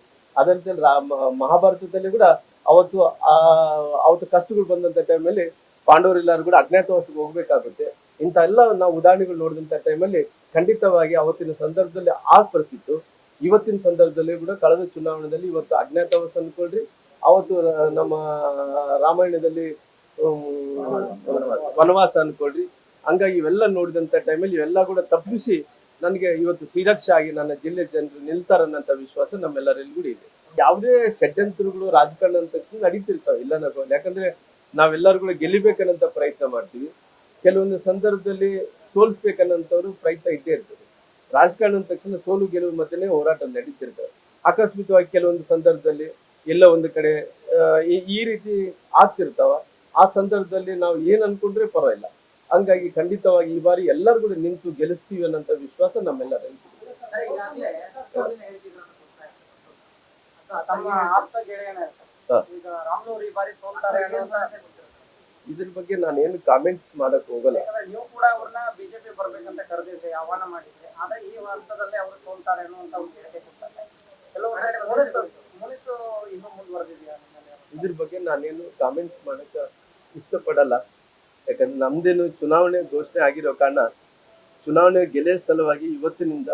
ರಾಮ ಮಹಾಭಾರತದಲ್ಲಿ ಕೂಡ ಅವತ್ತು ಅವತ್ತು ಕಷ್ಟಗಳು ಬಂದಂತ ಟೈಮಲ್ಲಿ ಪಾಂಡವರೆಲ್ಲರೂ ಕೂಡ ಅಜ್ಞಾತವಾಸಕ್ಕೆ ಹೋಗ್ಬೇಕಾಗುತ್ತೆ. ಇಂಥ ಎಲ್ಲ ನಾವು ಉದಾಹರಣೆಗಳು ನೋಡಿದಂತ ಟೈಮಲ್ಲಿ ಖಂಡಿತವಾಗಿ ಅವತ್ತಿನ ಸಂದರ್ಭದಲ್ಲಿ ಆ ಪರಿಸ್ಥಿತಿ ಇವತ್ತಿನ ಸಂದರ್ಭದಲ್ಲಿ ಕೂಡ ಕಳೆದ ಚುನಾವಣೆಯಲ್ಲಿ ಇವತ್ತು ಅಜ್ಞಾತವಾಸ ಅನ್ಕೊಳ್ರಿ ಅವತ್ತು ನಮ್ಮ ರಾಮಾಯಣದಲ್ಲಿ ವನವಾಸ ಅನ್ಕೊಳ್ರಿ. ಹಂಗಾಗಿ ಇವೆಲ್ಲ ನೋಡಿದಂತ ಟೈಮಲ್ಲಿ ಇವೆಲ್ಲ ಕೂಡ ತಪ್ಪಿಸಿ ನನಗೆ ಇವತ್ತು ಸಿರಕ್ಷ ಆಗಿ ನನ್ನ ಜಿಲ್ಲೆ ಜನರು ನಿಲ್ತಾರನ್ನಂತ ವಿಶ್ವಾಸ ನಮ್ಮೆಲ್ಲರಲ್ಲಿ ಕೂಡ ಇದೆ. ಯಾವುದೇ ಷಡ್ಯಂತ್ರಗಳು ರಾಜಕಾರಣ ಅಂದ ತಕ್ಷಣ ನಡೀತಿರ್ತಾವೆ, ಇಲ್ಲ ನಗೋ. ಯಾಕಂದ್ರೆ ನಾವೆಲ್ಲರೂ ಕೂಡ ಗೆಲ್ಲಿಬೇಕನ್ನಂತ ಪ್ರಯತ್ನ ಮಾಡ್ತೀವಿ. ಕೆಲವೊಂದು ಸಂದರ್ಭದಲ್ಲಿ ಸೋಲಿಸ್ಬೇಕನ್ನಂತವ್ರು ಪ್ರಯತ್ನ ಇದ್ದೇ ಇರ್ತದೆ. ರಾಜಕಾರಣ ಅಂದ ತಕ್ಷಣ ಸೋಲು ಗೆಲುವು ಮಧ್ಯೆ ಹೋರಾಟ ನಡೀತಿರ್ತವೆ ಆಕಸ್ಮಿಕವಾಗಿ ಕೆಲವೊಂದು ಸಂದರ್ಭದಲ್ಲಿ ಎಲ್ಲ ಒಂದು ಕಡೆ ಈ ರೀತಿ ಆಗ್ತಿರ್ತಾವ. ಆ ಸಂದರ್ಭದಲ್ಲಿ ನಾವು ಏನ್ ಅನ್ಕೊಂಡ್ರೆ ಪರವಾಗಿಲ್ಲ. ಹಂಗಾಗಿ ಖಂಡಿತವಾಗಿ ಈ ಬಾರಿ ಎಲ್ಲರೂ ಕೂಡ ನಿಂತು ಗೆಲ್ಲಿಸ್ತೀವಿ ಅನ್ನೋಂಥ ವಿಶ್ವಾಸ ಅನ್ನೋದನ್ನ ಇದ್ರ ಬಗ್ಗೆ ನಾನು ಏನು ಕಾಮೆಂಟ್ಸ್ ಮಾಡಕ್ ಹೋಗಲ್ಲ. ನೀವು ಕೂಡ ಅವ್ರನ್ನ ಬಿಜೆಪಿ ಬರ್ಬೇಕಂತ ಕರೆದಿದ್ದೆ ಆಹ್ವಾನ ಮಾಡಿದ್ರೆ ಆದ್ರೆ ಈ ಹಂತದಲ್ಲಿ ಅವರು ಸೋಲ್ತಾರೆ ಅನ್ನುವಂತ ಹೇಳಿಕೆ ಕೊಡ್ತಾರೆ ಕೆಲವು ಮುನಿಸು ಇನ್ನೂ ಮುಂದುವರೆದಿದೆಯಾ ಇದ್ರ ಬಗ್ಗೆ ನಾನೇನು ಕಾಮೆಂಟ್ಸ್ ಮಾಡಕ್ ಇಷ್ಟಪಡಲ್ಲ. ಯಾಕಂದ್ರೆ ನಮ್ದೇನು ಚುನಾವಣೆ ಘೋಷಣೆ ಆಗಿರೋ ಕಾರಣ, ಚುನಾವಣೆ ಗೆಲೆಯ ಸಲುವಾಗಿ ಇವತ್ತಿನಿಂದ,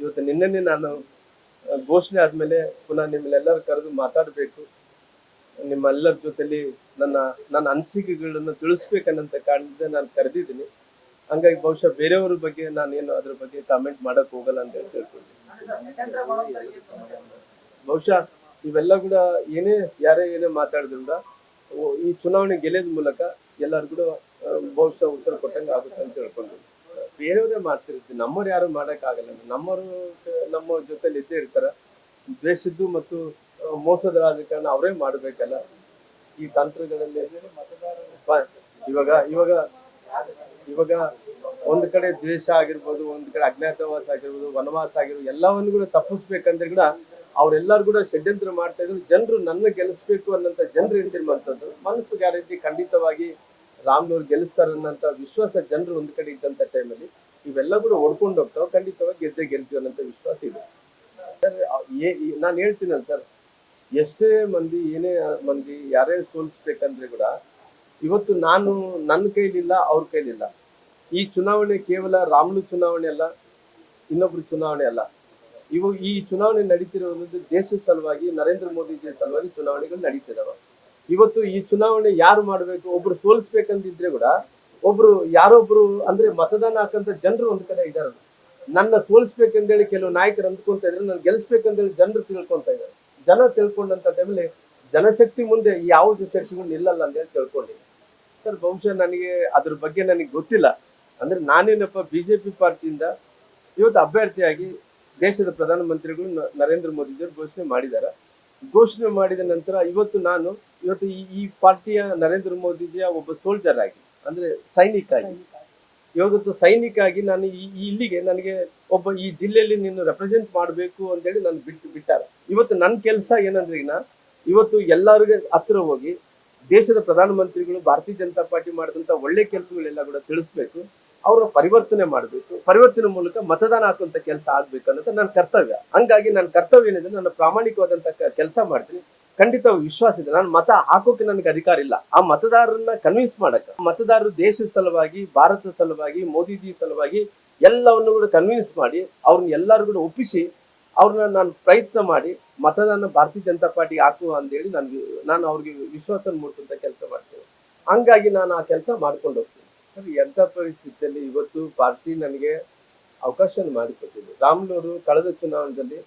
ಇವತ್ತು ನಿನ್ನೆನೆ ನಾನು ಘೋಷಣೆ ಆದ್ಮೇಲೆ ಪುನಃ ನಿಮ್ಮನ್ನೆಲ್ಲರೂ ಕರೆದು ಮಾತಾಡಬೇಕು. ನಿಮ್ಮೆಲ್ಲರ ಜೊತೆಲಿ ನನ್ನ ನನ್ನ ಅನಿಸಿಕೆಗಳನ್ನು ತಿಳಿಸ್ಬೇಕನ್ನಂತ ಕಾರಣದಿಂದ ನಾನು ಕರೆದಿದ್ದೀನಿ. ಹಂಗಾಗಿ ಬಹುಶಃ ಬೇರೆಯವ್ರ ಬಗ್ಗೆ ನಾನೇನು ಅದ್ರ ಬಗ್ಗೆ ಕಾಮೆಂಟ್ ಮಾಡಕ್ ಹೋಗಲ್ಲ ಅಂತ ಹೇಳಿ ತಿಳ್ಕೊಂಡಿದ್ದೀನಿ ಬಹುಶಃ ಇವೆಲ್ಲ ಕೂಡ ಏನೇ, ಯಾರೇ ಏನೇ ಮಾತಾಡಿದ್ರು ಕೂಡ ಓ- ಈ ಚುನಾವಣೆ ಗೆಲ್ಲದ ಮೂಲಕ ಎಲ್ಲರೂ ಕೂಡ ಬಹುಶಃ ಉತ್ತರ ಕೊಟ್ಟಂಗೆ ಆಗುತ್ತೆ ಅಂತ ಹೇಳ್ಕೊಂಡು ಬೇರೆಯವರೇ ಮಾಡ್ತಿರ್ತೀವಿ ನಮ್ಮವ್ರು ಯಾರು ಆಗಲ್ಲ ನಮ್ಮವರು, ನಮ್ಮ ಜೊತೆಲಿ ಇದ್ದೇ ಇರ್ತಾರ. ದ್ವೇಷದ್ದು ಮತ್ತು ಮೋಸದ ರಾಜಕಾರಣ ಅವರೇ ಮಾಡಬೇಕಲ್ಲ. ಈ ತಂತ್ರಗಳಲ್ಲಿ ಇವಾಗ ಇವಾಗ ಇವಾಗ ಒಂದ್ ಕಡೆ ದ್ವೇಷ ಆಗಿರ್ಬೋದು, ಒಂದ್ ಕಡೆ ಅಜ್ಞಾತವಾಸ ಆಗಿರ್ಬೋದು, ವನವಾಸ ಆಗಿರ್ಬೋದು, ಎಲ್ಲವನ್ನು ಕೂಡ ತಪ್ಪಿಸ್ಬೇಕಂದ್ರೆ ಕೂಡ ಅವರೆಲ್ಲರೂ ಕೂಡ ಷಡ್ಯಂತ್ರ ಮಾಡ್ತಾ ಇದ್ರು. ಜನರು ನನ್ನ ಗೆಲ್ಲಿಸ್ಬೇಕು ಅನ್ನೋಂಥ ಜನರು ಹೇಳ್ತಿರುವಂಥದ್ದು, ಮನಸ್ಸು ಗ್ಯಾರಂಟಿ ಖಂಡಿತವಾಗಿ ರಾಮ್ನವ್ರು ಗೆಲ್ಲಿಸ್ತಾರೆ ಅನ್ನೋಂಥ ವಿಶ್ವಾಸ ಜನರು ಒಂದು ಕಡೆ ಇದ್ದಂಥ ಟೈಮಲ್ಲಿ ಇವೆಲ್ಲ ಕೂಡ ಓಡ್ಕೊಂಡು ಹೋಗ್ತಾವ. ಖಂಡಿತವಾಗಿ ಗೆದ್ದೆ ಗೆಲ್ತೀವಿ ಅನ್ನೋಂಥ ವಿಶ್ವಾಸ ಇದೆ. ಸರ್ ನಾನು ಹೇಳ್ತೀನಲ್ಲ ಸರ್, ಎಷ್ಟೇ ಮಂದಿ, ಏನೇ ಮಂದಿ ಯಾರೇ ಸೋಲಿಸ್ಬೇಕಂದ್ರೆ ಕೂಡ ಇವತ್ತು ನಾನು ನನ್ನ ಕೈಲಿಲ್ಲ, ಅವ್ರ ಕೈಲಿಲ್ಲ. ಈ ಚುನಾವಣೆ ಕೇವಲ ರಾಮುಲು ಚುನಾವಣೆ ಅಲ್ಲ, ಇನ್ನೊಬ್ರು ಚುನಾವಣೆ ಅಲ್ಲ. ಇವು ಈ ಚುನಾವಣೆ ನಡೀತಿರುವಂಥದ್ದು ದೇಶದ ಸಲುವಾಗಿ, ನರೇಂದ್ರ ಮೋದಿಜಿ ಸಲುವಾಗಿ ಚುನಾವಣೆಗಳು ನಡೀತಿದಾವ. ಇವತ್ತು ಈ ಚುನಾವಣೆ ಯಾರು ಮಾಡಬೇಕು, ಒಬ್ರು ಸೋಲಿಸ್ಬೇಕಂದಿದ್ರೆ ಕೂಡ ಒಬ್ರು ಯಾರೊಬ್ರು ಅಂದ್ರೆ ಮತದಾನ ಹಾಕಂತ ಜನರು ಒಂದ್ ಕಡೆ ಇದಾರೆ. ನನ್ನ ಸೋಲಿಸ್ಬೇಕಂದೇಳಿ ಕೆಲವು ನಾಯಕರು ಅಂದ್ಕೊಂತ ಇದ್ರೆ ನಾನು ಗೆಲ್ಸ್ಬೇಕಂದೇಳಿ ಜನರು ತಿಳ್ಕೊಂತ ಇದ್ದಾರೆ ಜನ ತಿಳ್ಕೊಂಡಂತ ಟೈಮಲ್ಲಿ ಜನಶಕ್ತಿ ಮುಂದೆ ಯಾವ್ದು ಶಕ್ತಿಗಳು ನಿಲ್ಲಲ್ಲ ಅಂತೇಳಿ ತಿಳ್ಕೊಂಡಿದ್ದೀನಿ ಸರ್, ಬಹುಶಃ ನನಗೆ ಅದ್ರ ಬಗ್ಗೆ ನನಗೆ ಗೊತ್ತಿಲ್ಲ. ಅಂದ್ರೆ ನಾನೇನಪ್ಪ, ಬಿಜೆಪಿ ಪಾರ್ಟಿಯಿಂದ ಇವತ್ತು ಅಭ್ಯರ್ಥಿಯಾಗಿ ದೇಶದ ಪ್ರಧಾನಮಂತ್ರಿಗಳು ಮಂತ್ರಿಗಳು ನರೇಂದ್ರ ಮೋದಿಜಿಯವರು ಘೋಷಣೆ ಮಾಡಿದ್ದಾರೆ ಘೋಷಣೆ ಮಾಡಿದ ನಂತರ ಇವತ್ತು ನಾನು ಇವತ್ತು ಈ ಪಾರ್ಟಿಯ ನರೇಂದ್ರ ಮೋದಿಜಿಯ ಒಬ್ಬ ಸೋಲ್ಜರ್ ಆಗಿ, ಅಂದ್ರೆ ಸೈನಿಕ ಆಗಿ. ಇವತ್ತು ಸೈನಿಕ ಆಗಿ ನಾನು ಇಲ್ಲಿಗೆ ನನಗೆ ಒಬ್ಬ ಈ ಜಿಲ್ಲೆಯಲ್ಲಿ ನೀನು ರೆಪ್ರೆಸೆಂಟ್ ಮಾಡಬೇಕು ಅಂತೇಳಿ ನಾನು ಬಿಟ್ಟು, ಬಿಟ್ಟಾರ. ಇವತ್ತು ನನ್ನ ಕೆಲಸ ಏನಂದ್ರೆ ಈಗ ಇವತ್ತು ಎಲ್ಲರಿಗೆ ಹತ್ರ ಹೋಗಿ ದೇಶದ ಪ್ರಧಾನಮಂತ್ರಿಗಳು ಭಾರತೀಯ ಜನತಾ ಪಾರ್ಟಿ ಮಾಡಿದಂತ ಒಳ್ಳೆ ಕೆಲಸಗಳೆಲ್ಲ ಕೂಡ ತಿಳಿಸ್ಬೇಕು. ಅವರ ಪರಿವರ್ತನೆ ಮಾಡಬೇಕು, ಪರಿವರ್ತನೆ ಮೂಲಕ ಮತದಾನ ಹಾಕುವಂತ ಕೆಲಸ ಆಗ್ಬೇಕು ಅನ್ನೋದು ನನ್ನ ಕರ್ತವ್ಯ. ಹಂಗಾಗಿ ನನ್ನ ಕರ್ತವ್ಯ ಏನಿದೆ, ನನ್ನ ಪ್ರಾಮಾಣಿಕವಾದಂತ ಕೆಲಸ ಮಾಡ್ತೀನಿ. ಖಂಡಿತ ವಿಶ್ವಾಸ ಇದೆ. ನಾನು ಮತ ಹಾಕೋಕೆ ನನಗೆ ಅಧಿಕಾರ ಇಲ್ಲ. ಆ ಮತದಾರರನ್ನ ಕನ್ವಿನ್ಸ್ ಮಾಡಕ್ಕೆ, ಮತದಾರರು ದೇಶದ ಸಲುವಾಗಿ, ಭಾರತದ ಸಲುವಾಗಿ, ಮೋದಿಜಿ ಸಲುವಾಗಿ ಎಲ್ಲವನ್ನು ಕೂಡ ಕನ್ವಿನ್ಸ್ ಮಾಡಿ, ಅವ್ರನ್ನ ಎಲ್ಲರೂ ಕೂಡ ಒಪ್ಪಿಸಿ, ಅವ್ರನ್ನ ನಾನು ಪ್ರಯತ್ನ ಮಾಡಿ, ಮತದಾನ ಭಾರತೀಯ ಜನತಾ ಪಾರ್ಟಿಗೆ ಹಾಕುವ ಅಂತೇಳಿ ನನ್ಗೆ, ನಾನು ಅವ್ರಿಗೆ ವಿಶ್ವಾಸ ಮೂಡಿಸುವಂತ ಕೆಲಸ ಮಾಡ್ತೇನೆ. ಹಂಗಾಗಿ ನಾನು ಆ ಕೆಲಸ ಮಾಡ್ಕೊಂಡು ಸರ್, ಎಂಥ ಪರಿಸ್ಥಿತಿಯಲ್ಲಿ ಇವತ್ತು ಪಾರ್ಟಿ ನನಗೆ ಅವಕಾಶ ಮಾಡಿಕೊಟ್ಟಿದೆ. ರಾಮ್ಲೂರು ಕಳೆದ ಚುನಾವಣೆಯಲ್ಲಿ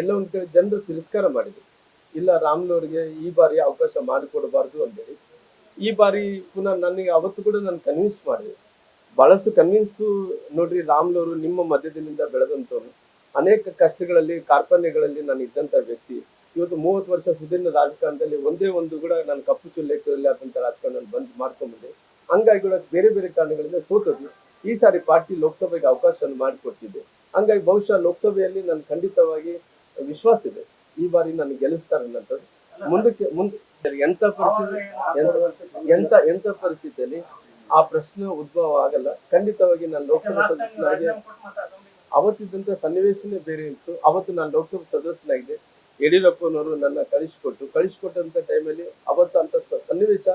ಎಲ್ಲ ಒಂದು ಜನರು ತಿರಸ್ಕಾರ ಮಾಡಿದ್ರು. ಇಲ್ಲ ರಾಮ್ಲೂರಿಗೆ ಈ ಬಾರಿ ಅವಕಾಶ ಮಾಡಿಕೊಡಬಾರ್ದು ಅಂತೇಳಿ ಈ ಬಾರಿ ಪುನಃ ನನಗೆ ಅವತ್ತು ಕೂಡ ನಾನು ಕನ್ವಿನ್ಸ್ ಮಾಡಿದೆ. ಬಹಳಷ್ಟು ಕನ್ವಿನ್ಸ್ ನೋಡ್ರಿ ರಾಮ್ಲೂರು ನಿಮ್ಮ ಮಧ್ಯದಿಂದ ಬೆಳೆದಂತವ್ರು ಅನೇಕ ಕಷ್ಟಗಳಲ್ಲಿ ಕಾರ್ಖಾನೆಗಳಲ್ಲಿ ನಾನು ಇದ್ದಂತ ವ್ಯಕ್ತಿ. ಇವತ್ತು ಮೂವತ್ತು ವರ್ಷ ಸುದೀರ್ಣ ರಾಜಕಾರಣದಲ್ಲಿ ಒಂದೇ ಒಂದು ಕೂಡ ನಾನು ಕಪ್ಪು ಚುಲ್ಲೆಕ್ಕಲ್ಲಿ ಆದಂಥ ರಾಜಕಾರಣ ಬಂದ್ ಮಾಡ್ಕೊಂಡ್ಬಂದೆ. ಹಂಗಾಗಿ ಕೂಡ ಬೇರೆ ಬೇರೆ ಕಾರಣಗಳಿಂದ ಸೋತದ್ದು ಈ ಸಾರಿ ಪಾರ್ಟಿ ಲೋಕಸಭೆಗೆ ಅವಕಾಶವನ್ನು ಮಾಡಿಕೊಟ್ಟಿದ್ದೆ ಹಂಗಾಗಿ ಬಹುಶಃ ಲೋಕಸಭೆಯಲ್ಲಿ ನಾನು ಖಂಡಿತವಾಗಿ ವಿಶ್ವಾಸ ಇದೆ. ಈ ಬಾರಿ ನಾನು ಗೆಲ್ಲಿಸ್ತಾರೆ ಅನ್ನೋದು. ಮುಂದಕ್ಕೆ ಮುಂದೆ ಎಂತ ಪರಿಸ್ಥಿತಿ ಎಂತ ಎಂತ ಪರಿಸ್ಥಿತಿಯಲ್ಲಿ ಆ ಪ್ರಶ್ನೆ ಉದ್ಭವ ಆಗಲ್ಲ. ಖಂಡಿತವಾಗಿ ನಾನು ಲೋಕಸಭಾ ಸದಸ್ಯನಾಗಿ ಅವತ್ತಿದ್ದಂತ ಸನ್ನಿವೇಶನೇ ಬೇರೆ ಇತ್ತು. ಅವತ್ತು ನಾನು ಲೋಕಸಭಾ ಸದಸ್ಯನಾಗಿದೆ ಯಡಿಯೂರಪ್ಪನವರು ನನ್ನ ಕಳಿಸಿಕೊಟ್ಟು ಕಳಿಸಿಕೊಟ್ಟಂತ ಟೈಮಲ್ಲಿ ಅವತ್ತು ಅಂತ ಸನ್ನಿವೇಶ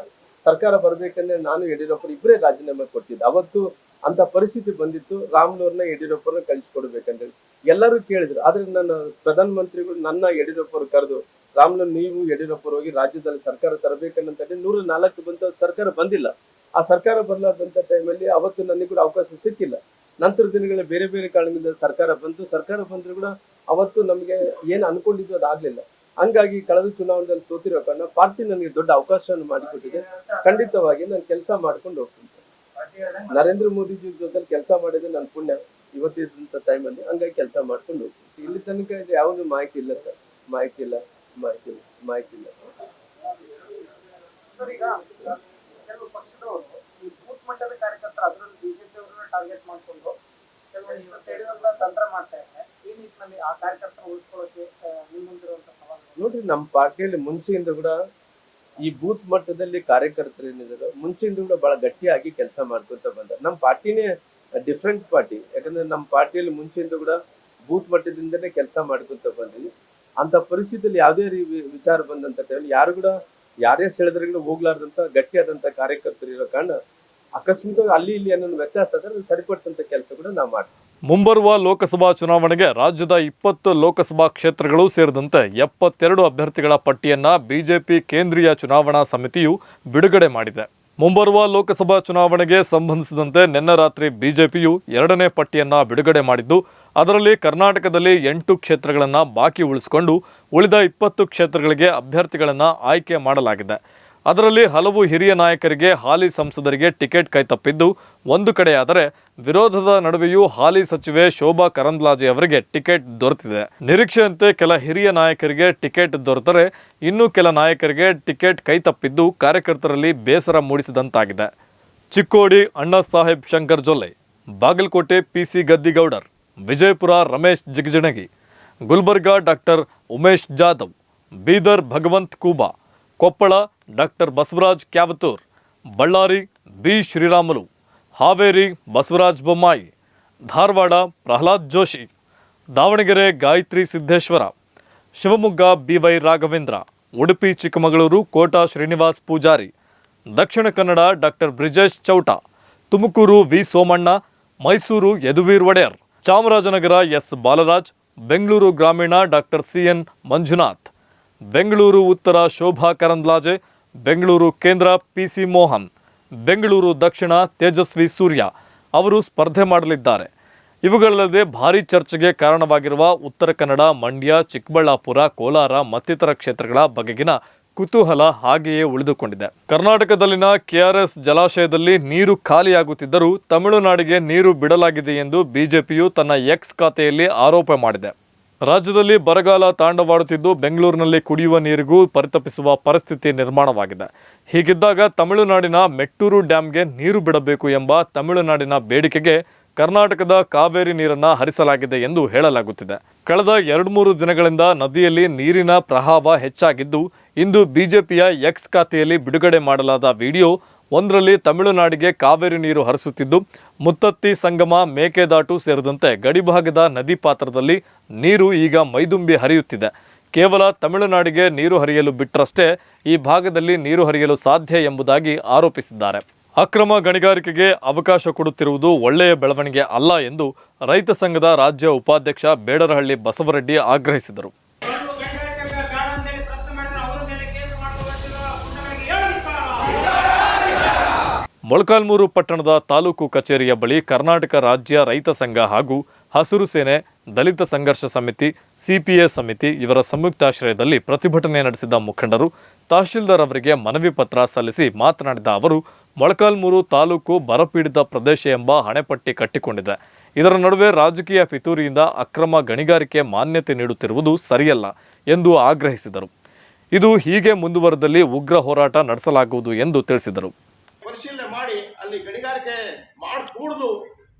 ಸರ್ಕಾರ ಬರ್ಬೇಕಂದ್ರೆ ನಾನು ಯಡಿಯೂರಪ್ಪರು ಇಬ್ಬರೇ ರಾಜೀನಾಮೆ ಕೊಟ್ಟಿದ್ದೆ. ಅವತ್ತು ಅಂತ ಪರಿಸ್ಥಿತಿ ಬಂದಿತ್ತು, ರಾಮ್ನವ್ರನ್ನ ಯಡಿಯೂರಪ್ಪರನ್ನ ಕಳಿಸ್ಕೊಡ್ಬೇಕಂತೇಳಿ ಎಲ್ಲರೂ ಕೇಳಿದ್ರು, ಆದ್ರೆ ನನ್ನ ಪ್ರಧಾನಮಂತ್ರಿಗಳು ನನ್ನ ಯಡಿಯೂರಪ್ಪರು ಕರೆದು, ರಾಮ್ನ ನೀವು ಯಡಿಯೂರಪ್ಪರು ಹೋಗಿ ರಾಜ್ಯದಲ್ಲಿ ಸರ್ಕಾರ ತರಬೇಕನ್ನಂತ ನೂರ ನಾಲ್ಕು ಬಂತ ಸರ್ಕಾರ ಬಂದಿಲ್ಲ. ಆ ಸರ್ಕಾರ ಬರ್ಲಾರ್ದಂತ ಟೈಮಲ್ಲಿ ಅವತ್ತು ನನಗೆ ಕೂಡ ಅವಕಾಶ ಸಿಕ್ಕಿಲ್ಲ. ನಂತರ ದಿನಗಳ ಬೇರೆ ಬೇರೆ ಕಾರಣದಿಂದ ಸರ್ಕಾರ ಬಂತು. ಸರ್ಕಾರ ಬಂದ್ರು ಕೂಡ ಅವತ್ತು ನಮಗೆ ಏನು ಅನ್ಕೊಂಡಿದ್ದು ಅದಾಗ್ಲಿಲ್ಲ. ಹಂಗಾಗಿ ಕಳೆದ ಚುನಾವಣೆಯಲ್ಲಿ ಸೋತಿರೋ ಕಾರಣ ಪಾರ್ಟಿ ನನಗೆ ದೊಡ್ಡ ಅವಕಾಶವನ್ನು ಮಾಡಿಕೊಟ್ಟಿದೆ. ಖಂಡಿತವಾಗಿ ನಾನು ಕೆಲಸ ಮಾಡ್ಕೊಂಡು ಹೋಗ್ತೀನಿ. ನರೇಂದ್ರ ಮೋದಿಜಿ ಜೊತೆ ಕೆಲಸ ಮಾಡಿದ್ರೆ ನನ್ನ ಪುಣ್ಯ ಇವತ್ತಿದ್ದಂಥ ಟೈಮಲ್ಲಿ ಹಂಗಾಗಿ ಕೆಲಸ ಮಾಡ್ಕೊಂಡು ಹೋಗ್ತೀನಿ. ಇಲ್ಲಿ ತನಕ ಇದು ಯಾವುದು ಮಾಹಿತಿ ಇಲ್ಲ ಸರ್. ಮಾಹಿತಿ ಇಲ್ಲ ಮಾಹಿತಿ ಇಲ್ಲ ಮಾಹಿತಿ ಇಲ್ಲ. ಕಾರ್ಯಕರ್ತರು ಬಿಜೆಪಿ ಟಾರ್ಗೆಟ್ ತಂತ್ರ ಮಾಡ್ತಾ ಇದ್ದಾರೆ. ನೋಡ್ರಿ ನಮ್ಮ ಪಾರ್ಟಿಯಲ್ಲಿ ಮುಂಚೆಯಿಂದ ಕೂಡ ಈ ಬೂತ್ ಮಟ್ಟದಲ್ಲಿ ಕಾರ್ಯಕರ್ತರು ಏನಿದ್ದಾರೆ ಮುಂಚೆಯಿಂದ ಕೂಡ ಬಹಳ ಗಟ್ಟಿಯಾಗಿ ಕೆಲಸ ಮಾಡ್ಕೊತ ಬಂದ. ನಮ್ಮ ಪಾರ್ಟಿನೇ ಡಿಫ್ರೆಂಟ್ ಪಾರ್ಟಿ ಯಾಕಂದ್ರೆ ನಮ್ಮ ಪಾರ್ಟಿಯಲ್ಲಿ ಮುಂಚೆಯಿಂದ ಕೂಡ ಬೂತ್ ಮಟ್ಟದಿಂದನೇ ಕೆಲಸ ಮಾಡ್ಕೊತ ಬಂದಿವಿ. ಅಂತ ಪರಿಸ್ಥಿತಿಯಲ್ಲಿ ಯಾವುದೇ ವಿಚಾರ ಬಂದಂತ ಟೈಮ್ ಯಾರು ಕೂಡ, ಯಾರೇ ಸೆಳೆದ್ರೂ ಹೋಗ್ಲಾರ್ದಂತ ಗಟ್ಟಿಯಾದಂತ ಕಾರ್ಯಕರ್ತರು ಇರೋ ಕಾರಣ ಅಕಸ್ಮಾತ್ ಅಲ್ಲಿ ಇಲ್ಲಿ ಅನ್ನೋ ವ್ಯತ್ಯಾಸ ಆದ್ರೆ ಸರಿಪಡಿಸಂತ ಕೆಲಸ ಕೂಡ ನಾವು ಮಾಡ್ತೀವಿ. ಮುಂಬರುವ ಲೋಕಸಭಾ ಚುನಾವಣೆಗೆ ರಾಜ್ಯದ ಇಪ್ಪತ್ತು ಲೋಕಸಭಾ ಕ್ಷೇತ್ರಗಳು ಸೇರಿದಂತೆ ಎಪ್ಪತ್ತೆರಡು ಅಭ್ಯರ್ಥಿಗಳ ಪಟ್ಟಿಯನ್ನು ಬಿಜೆಪಿ ಕೇಂದ್ರೀಯ ಚುನಾವಣಾ ಸಮಿತಿಯು ಬಿಡುಗಡೆ ಮಾಡಿದೆ. ಮುಂಬರುವ ಲೋಕಸಭಾ ಚುನಾವಣೆಗೆ ಸಂಬಂಧಿಸಿದಂತೆ ನಿನ್ನೆ ರಾತ್ರಿ ಬಿಜೆಪಿಯು ಎರಡನೇ ಪಟ್ಟಿಯನ್ನು ಬಿಡುಗಡೆ ಮಾಡಿದ್ದು, ಅದರಲ್ಲಿ ಕರ್ನಾಟಕದಲ್ಲಿ ಎಂಟು ಕ್ಷೇತ್ರಗಳನ್ನು ಬಾಕಿ ಉಳಿಸಿಕೊಂಡು ಉಳಿದ ಇಪ್ಪತ್ತು ಕ್ಷೇತ್ರಗಳಿಗೆ ಅಭ್ಯರ್ಥಿಗಳನ್ನು ಆಯ್ಕೆ ಮಾಡಲಾಗಿದೆ. ಅದರಲ್ಲಿ ಹಲವು ಹಿರಿಯ ನಾಯಕರಿಗೆ ಹಾಲಿ ಸಂಸದರಿಗೆ ಟಿಕೆಟ್ ಕೈತಪ್ಪಿದ್ದು, ಒಂದು ಕಡೆಯಾದರೆ ವಿರೋಧದ ನಡುವೆಯೂ ಹಾಲಿ ಸಚಿವೆ ಶೋಭಾ ಕರಂದ್ಲಾಜೆ ಅವರಿಗೆ ಟಿಕೆಟ್ ದೊರೆತಿದೆ. ನಿರೀಕ್ಷೆಯಂತೆ ಕೆಲ ಹಿರಿಯ ನಾಯಕರಿಗೆ ಟಿಕೆಟ್ ದೊರೆತರೆ, ಇನ್ನೂ ಕೆಲ ನಾಯಕರಿಗೆ ಟಿಕೆಟ್ ಕೈತಪ್ಪಿದ್ದು ಕಾರ್ಯಕರ್ತರಲ್ಲಿ ಬೇಸರ ಮೂಡಿಸಿದಂತಾಗಿದೆ. Chikkodi Annasaheb Shankar Jolle, Bagalkot P C Gaddigoudar, Vijayapura Ramesh Jigajinagi, Gulbarga doctor Umesh Jadhav, Bidar Bhagwanth Khuba, Koppal doctor Basavaraj Kyavatur, Bellary B. Sriramulu, Haveri Basavaraj Bommai, Dharwad Pralhad Joshi, Davanagere Gayathri Siddeshwara, Shivamogga B. Y. Raghavendra, Udupi Chikkamagaluru Kota Srinivas Poojary, Dakshina Kannada doctor Brijesh Chowta, Tumakuru V. Somanna, Mysuru Yaduveer Wadiyar, Chamarajanagar S. Balaraj, Bengaluru ಗ್ರಾಮೀಣ doctor C. N. Manjunath, Bengaluru ಉತ್ತರ ಶೋಭಾ ಕರಂದ್ಲಾಜೆ ಬೆಂಗಳೂರು ಕೇಂದ್ರ P C Mohan, Bengaluru ದಕ್ಷಿಣ ತೇಜಸ್ವಿ ಸೂರ್ಯ ಅವರು ಸ್ಪರ್ಧೆ ಮಾಡಲಿದ್ದಾರೆ. ಇವುಗಳಲ್ಲದೆ ಭಾರೀ ಚರ್ಚೆಗೆ ಕಾರಣವಾಗಿರುವ ಉತ್ತರ ಕನ್ನಡ, ಮಂಡ್ಯ, ಚಿಕ್ಕಬಳ್ಳಾಪುರ, ಕೋಲಾರ ಮತ್ತಿತರ ಕ್ಷೇತ್ರಗಳ ಬಗೆಗಿನ ಕುತೂಹಲ ಹಾಗೆಯೇ ಉಳಿದುಕೊಂಡಿದೆ. ಕರ್ನಾಟಕದಲ್ಲಿನ ಕೆಆರ್ಎಸ್ ಜಲಾಶಯದಲ್ಲಿ ನೀರು ಖಾಲಿಯಾಗುತ್ತಿದ್ದರೂ ತಮಿಳುನಾಡಿಗೆ ನೀರು ಬಿಡಲಾಗಿದೆ ಎಂದು ಬಿಜೆಪಿಯು ತನ್ನ ಎಕ್ಸ್ ಖಾತೆಯಲ್ಲಿ ಆರೋಪ ಮಾಡಿದೆ. ರಾಜ್ಯದಲ್ಲಿ ಬರಗಾಲ ತಾಂಡವಾಡುತ್ತಿದ್ದು ಬೆಂಗಳೂರಿನಲ್ಲಿ ಕುಡಿಯುವ ನೀರಿಗೂ ಪರಿತಪಿಸುವ ಪರಿಸ್ಥಿತಿ ನಿರ್ಮಾಣವಾಗಿದೆ. ಹೀಗಿದ್ದಾಗ ತಮಿಳುನಾಡಿನ ಮೆಟ್ಟೂರು ಡ್ಯಾಂಗೆ ನೀರು ಬಿಡಬೇಕು ಎಂಬ ತಮಿಳುನಾಡಿನ ಬೇಡಿಕೆಗೆ ಕರ್ನಾಟಕದ ಕಾವೇರಿ ನೀರನ್ನು ಹರಿಸಲಾಗಿದೆ ಎಂದು ಹೇಳಲಾಗುತ್ತಿದೆ. ಕಳೆದ ಎರಡು ಮೂರು ದಿನಗಳಿಂದ ನದಿಯಲ್ಲಿ ನೀರಿನ ಪ್ರವಾಹ ಹೆಚ್ಚಾಗಿದ್ದು, ಇಂದು ಬಿಜೆಪಿಯ ಎಕ್ಸ್ ಖಾತೆಯಲ್ಲಿ ಬಿಡುಗಡೆ ಮಾಡಲಾದ ವಿಡಿಯೋ ಒಂದರಲ್ಲಿ ತಮಿಳುನಾಡಿಗೆ ಕಾವೇರಿ ನೀರು ಹರಿಸುತ್ತಿದ್ದು, ಮುತ್ತತ್ತಿ, ಸಂಗಮ, ಮೇಕೆದಾಟು ಸೇರಿದಂತೆ ಗಡಿಭಾಗದ ನದಿ ಪಾತ್ರದಲ್ಲಿ ನೀರು ಈಗ ಮೈದುಂಬಿ ಹರಿಯುತ್ತಿದೆ. ಕೇವಲ ತಮಿಳುನಾಡಿಗೆ ನೀರು ಹರಿಯಲು ಬಿಟ್ಟರಷ್ಟೇ ಈ ಭಾಗದಲ್ಲಿ ನೀರು ಹರಿಯಲು ಸಾಧ್ಯ ಎಂಬುದಾಗಿ ಆರೋಪಿಸಿದ್ದಾರೆ. ಅಕ್ರಮ ಗಣಿಗಾರಿಕೆಗೆ ಅವಕಾಶ ಕೊಡುತ್ತಿರುವುದು ಒಳ್ಳೆಯ ಬೆಳವಣಿಗೆ ಅಲ್ಲ ಎಂದು ರೈತ ಸಂಘದ ರಾಜ್ಯ ಉಪಾಧ್ಯಕ್ಷ ಬೇಡರಹಳ್ಳಿ ಬಸವರೆಡ್ಡಿ ಆಗ್ರಹಿಸಿದರು. ಮೊಳಕಾಲ್ಮೂರು ಪಟ್ಟಣದ ತಾಲೂಕು ಕಚೇರಿಯ ಬಳಿ ಕರ್ನಾಟಕ ರಾಜ್ಯ ರೈತ ಸಂಘ ಹಾಗೂ ಹಸಿರು ಸೇನೆ ದಲಿತ ಸಂಘರ್ಷ ಸಮಿತಿ, ಸಿಪಿಎ ಸಮಿತಿ ಇವರ ಸಂಯುಕ್ತಾಶ್ರಯದಲ್ಲಿ ಪ್ರತಿಭಟನೆ ನಡೆಸಿದ ಮುಖಂಡರು ತಹಶೀಲ್ದಾರ್ ಅವರಿಗೆ ಮನವಿ ಪತ್ರ ಸಲ್ಲಿಸಿ ಮಾತನಾಡಿದ ಅವರು, ಮೊಳಕಾಲ್ಮೂರು ತಾಲೂಕು ಬರಪೀಡಿತ ಪ್ರದೇಶ ಎಂಬ ಹಣೆಪಟ್ಟಿ ಕಟ್ಟಿಕೊಂಡಿದೆ. ಇದರ ನಡುವೆ ರಾಜಕೀಯ ಪಿತೂರಿಯಿಂದ ಅಕ್ರಮ ಗಣಿಗಾರಿಕೆ ಮಾನ್ಯತೆ ನೀಡುತ್ತಿರುವುದು ಸರಿಯಲ್ಲ ಎಂದು ಆಗ್ರಹಿಸಿದರು. ಇದು ಹೀಗೆ ಮುಂದುವರೆದಲ್ಲಿ ಉಗ್ರ ಹೋರಾಟ ನಡೆಸಲಾಗುವುದು ಎಂದು ತಿಳಿಸಿದರು. ಪರಿಶೀಲನೆ ಮಾಡಿ, ಅಲ್ಲಿ ಗಣಿಗಾರಿಕೆ ಮಾಡಕೂಡ್ದು,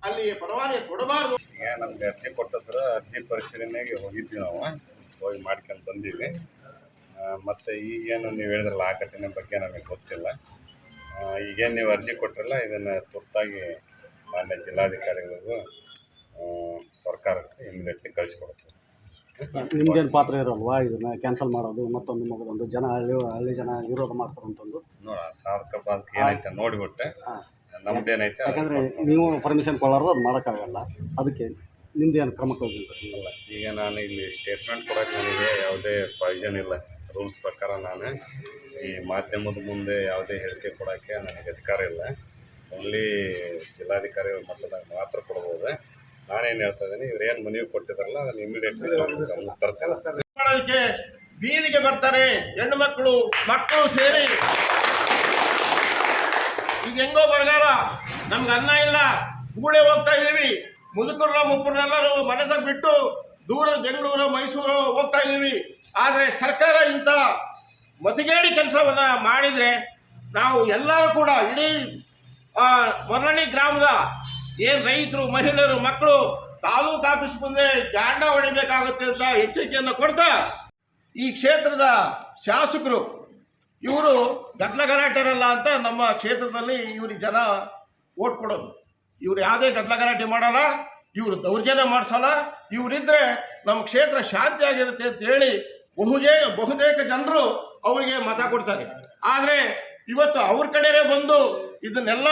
ಅಲ್ಲಿ ಪರವಾನಗಿ ಕೊಡಬಾರ್ದು. ನಮ್ಗೆ ಅರ್ಜಿ ಕೊಟ್ಟದ್ರ ಅರ್ಜಿ ಪರಿಶೀಲನೆಗೆ ಹೋಗಿದ್ವಿ ನಾವು. ಹೋಗಿ ಮಾಡ್ಕೊಂಡು ಬಂದೀವಿ. ಮತ್ತು ಈಗೇನು ನೀವು ಹೇಳಿದ್ರಲ್ಲ, ಆ ಘಟನೆ ಬಗ್ಗೆ ನಮಗೆ ಗೊತ್ತಿಲ್ಲ. ಈಗೇನು ನೀವು ಅರ್ಜಿ ಕೊಟ್ಟಿರಲ್ಲ ಇದನ್ನು ತುರ್ತಾಗಿ ಮಾನ್ಯ ಜಿಲ್ಲಾಧಿಕಾರಿಗಳಿಗೂ ಸರ್ಕಾರಕ್ಕೆ ಇಮಿಡಿಯೇಟ್ಲಿ ಕಳಿಸ್ಕೊಡ್ತೀವಿ. ನಿಮ್ಗೇನು ಪಾತ್ರ ಇರಲ್ವಾ? ಇದನ್ನ ಕ್ಯಾನ್ಸಲ್ ಮಾಡೋದು ಮತ್ತೊಂದು ಮಗದೊಂದು ಜನ ಹಳ್ಳಿ ಹಳ್ಳಿ ಜನ ವಿರೋಧ ಮಾಡ್ತಾರಂತಂದು ನೋಡ ಸಾಧಕ ಬಾಧಕ ಏನೈತೆ ನೋಡಿಬಿಟ್ಟೆ. ನಮ್ದೇನೈತೆ ಯಾಕಂದರೆ. ನೀವು ಪರ್ಮಿಷನ್ ಕೊಡೋರು ಅದು ಮಾಡೋಕ್ಕಾಗಲ್ಲ. ಅದಕ್ಕೆ ನಿಮ್ದೇನು ಕ್ರಮ ಈಗ ನಾನು ಇಲ್ಲಿ ಸ್ಟೇಟ್ಮೆಂಟ್ ಕೊಡೋಕೆ ನನಗೆ ಯಾವುದೇ ಪ್ರಯೋಜನ ಇಲ್ಲ. ರೂಲ್ಸ್ ಪ್ರಕಾರ ನಾನು ಈ ಮಾಧ್ಯಮದ ಮುಂದೆ ಯಾವುದೇ ಹೇಳಿಕೆ ಕೊಡೋಕ್ಕೆ ನನಗೆ ಅಧಿಕಾರ ಇಲ್ಲ. ಓನ್ಲಿ ಜಿಲ್ಲಾಧಿಕಾರಿ ಮಟ್ಟದಾಗ ಮಾತ್ರ ಕೊಡ್ಬೋದು. ನಾನೇನು ಹೇಳ್ತಾ ಇದ್ದೀನಿ ಇವ್ರು ಏನು ಮನವಿ ಕೊಟ್ಟಿದ್ದಾರಲ್ಲ ಅದನ್ನು ಇಮಿಡಿಯೇಟ್ಲಿ ಮಾಡೋದಕ್ಕೆ ಬೀದಿಗೆ ಬರ್ತಾರೆ ಹೆಣ್ಣು ಮಕ್ಕಳು ಮಕ್ಕಳು ಸೇರಿ. ಈಗ ಹೆಂಗೋ ಬರಗಾಲ ನಮ್ಗೆ ಅನ್ನ ಇಲ್ಲ ಗೂಳೆ ಹೋಗ್ತಾ ಇದೀವಿ. ಮುದುಕರ ಮುಪ್ಪರನ್ನೆಲ್ಲರೂ ಮನೆದಾಗ ಬಿಟ್ಟು ದೂರ ಬೆಂಗಳೂರು ಮೈಸೂರು ಹೋಗ್ತಾ ಇದೀವಿ. ಆದರೆ ಸರ್ಕಾರ ಇಂಥ ಮತಿಗೇಡಿ ಕೆಲಸವನ್ನು ಮಾಡಿದರೆ ನಾವು ಎಲ್ಲರೂ ಕೂಡ ಇಡೀ ಆ, ಗ್ರಾಮದ ಏನು ರೈತರು ಮಹಿಳೆಯರು, ಮಕ್ಕಳು, ತಾಲೂಕು ಆಫೀಸ್ ಮುಂದೆ ಜಾಂಡ ಹೊಡಿಬೇಕಾಗುತ್ತೆ ಅಂತ ಎಚ್ಚರಿಕೆಯನ್ನು ಕೊಡ್ತಾ ಈ ಕ್ಷೇತ್ರದ ಶಾಸಕರು, ಇವರು ಗದ್ದಲ ಗಲಾಟೆರಲ್ಲ ಅಂತ ನಮ್ಮ ಕ್ಷೇತ್ರದಲ್ಲಿ ಇವ್ರಿಗೆ ಜನ ಓಟ್ ಕೊಡೋದು. ಇವ್ರು ಯಾವುದೇ ಗದ್ದಲ ಗಲಾಟೆ ಮಾಡಲ್ಲ, ಇವರು ದೌರ್ಜನ್ಯ ಮಾಡಿಸಲ್ಲ ಇವರಿದ್ದರೆ ನಮ್ಮ ಕ್ಷೇತ್ರ ಶಾಂತಿಯಾಗಿರುತ್ತೆ ಅಂತ ಹೇಳಿ ಬಹುಜೇ, ಬಹುತೇಕ ಜನರು ಅವರಿಗೆ ಮತ ಕೊಡ್ತಾರೆ. ಆದರೆ ಇವತ್ತು ಅವ್ರ ಕಡೆಯೇ ಬಂದು ಇದನ್ನೆಲ್ಲ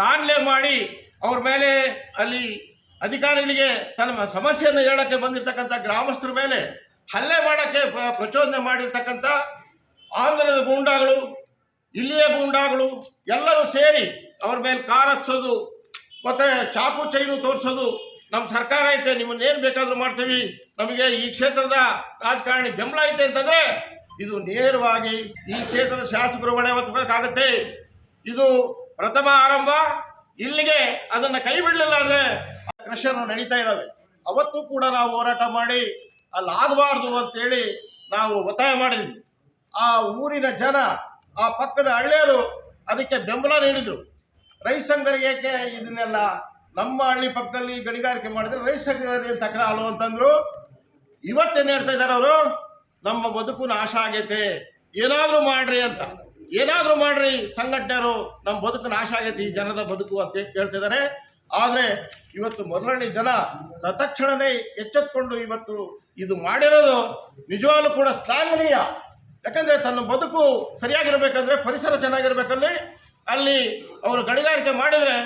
ದಾನ್ಲೆ ಮಾಡಿ ಅವ್ರ ಮೇಲೆ ಅಲ್ಲಿ ಅಧಿಕಾರಿಗಳಿಗೆ ತನ್ನ ಸಮಸ್ಯೆಯನ್ನು ಹೇಳೋಕ್ಕೆ ಬಂದಿರತಕ್ಕಂಥ ಗ್ರಾಮಸ್ಥರ ಮೇಲೆ ಹಲ್ಲೆ ಮಾಡೋಕ್ಕೆ ಪ್ರಚೋದನೆ ಮಾಡಿರ್ತಕ್ಕಂಥ ಆಂಧ್ರದ ಗೂಂಡಾಗಳು, ಇಲ್ಲಿಯ ಗೂಂಡಾಗಳು ಎಲ್ಲರೂ ಸೇರಿ ಅವ್ರ ಮೇಲೆ ಕಾರ್ ಹಚ್ಚೋದು, ಮತ್ತು ಚಾಕು ಚೈನು ತೋರಿಸೋದು, ನಮ್ಮ ಸರ್ಕಾರ ಐತೆ ನಿಮ್ಮನ್ನೇನು ಬೇಕಾದರೂ ಮಾಡ್ತೀವಿ, ನಮಗೆ ಈ ಕ್ಷೇತ್ರದ ರಾಜಕಾರಣಿ ಬೆಂಬಲ ಐತೆ ಅಂತಂದರೆ ಇದು ನೇರವಾಗಿ ಈ ಕ್ಷೇತ್ರದ ಶಾಸಕರು ಹೊಣೆ ಹೊತ್ಕೊಳಕ್ಕಾಗತ್ತೆ ಇದು ಪ್ರಥಮ ಆರಂಭ ಇಲ್ಲಿಗೆ ಅದನ್ನು ಕೈ ಬಿಡಲಿಲ್ಲ ಅಂದ್ರೆ ಕ್ರಷರ್ ನಡೀತಾ ಇದ್ದಾವೆ ಅವತ್ತು ಕೂಡ ನಾವು ಹೋರಾಟ ಮಾಡಿ ಅಲ್ಲಿ ಆಗಬಾರ್ದು ಅಂತೇಳಿ ನಾವು ಒತ್ತಾಯ ಮಾಡಿದ್ವಿ. ಆ ಊರಿನ ಜನ, ಆ ಪಕ್ಕದ ಹಳ್ಳಿಯರು ಅದಕ್ಕೆ ಬೆಂಬಲ ನೀಡಿದರು. ರೈತ ಸಂಘರಿಗೆ ಇದನ್ನೆಲ್ಲ ನಮ್ಮ ಹಳ್ಳಿ ಪಕ್ಕದಲ್ಲಿ ಗಣಿಗಾರಿಕೆ ಮಾಡಿದ್ರೆ ರೈತ ಸಂಘದಲ್ಲಿ ತಕರಾರು ಅಂತಂದ್ರು. ಇವತ್ತೇನು ಹೇಳ್ತಾ ಇದ್ದಾರೆ ಅವರು? ನಮ್ಮ ಬದುಕು ನಾಶ ಆಗೈತೆ, ಏನಾದರೂ ಮಾಡ್ರಿ ಅಂತ. ಏನಾದರೂ ಮಾಡ್ರಿ, ಸಂಘಟನೆಯರು ನಮ್ಮ ಬದುಕು ನಾಶ ಆಗೈತಿ ಈ ಜನದ ಬದುಕು ಅಂತ ಹೇಳ್ತಿದ್ದಾರೆ ಆದರೆ ಇವತ್ತು ಮೊದಲನೇ ಜನ ತತ್ಕ್ಷಣವೇ ಎಚ್ಚೆತ್ಕೊಂಡು ಇವತ್ತು ಇದು ಮಾಡಿರೋದು ನಿಜವಾಗ್ಲೂ ಕೂಡ ಶ್ಲಾಘನೀಯ. ಯಾಕಂದರೆ ತನ್ನ ಬದುಕು ಸರಿಯಾಗಿರಬೇಕಂದ್ರೆ ಪರಿಸರ ಚೆನ್ನಾಗಿರ್ಬೇಕಲ್ಲಿ, ಅಲ್ಲಿ ಅವರು ಗಣಿಗಾರಿಕೆ ಮಾಡಿದರೆ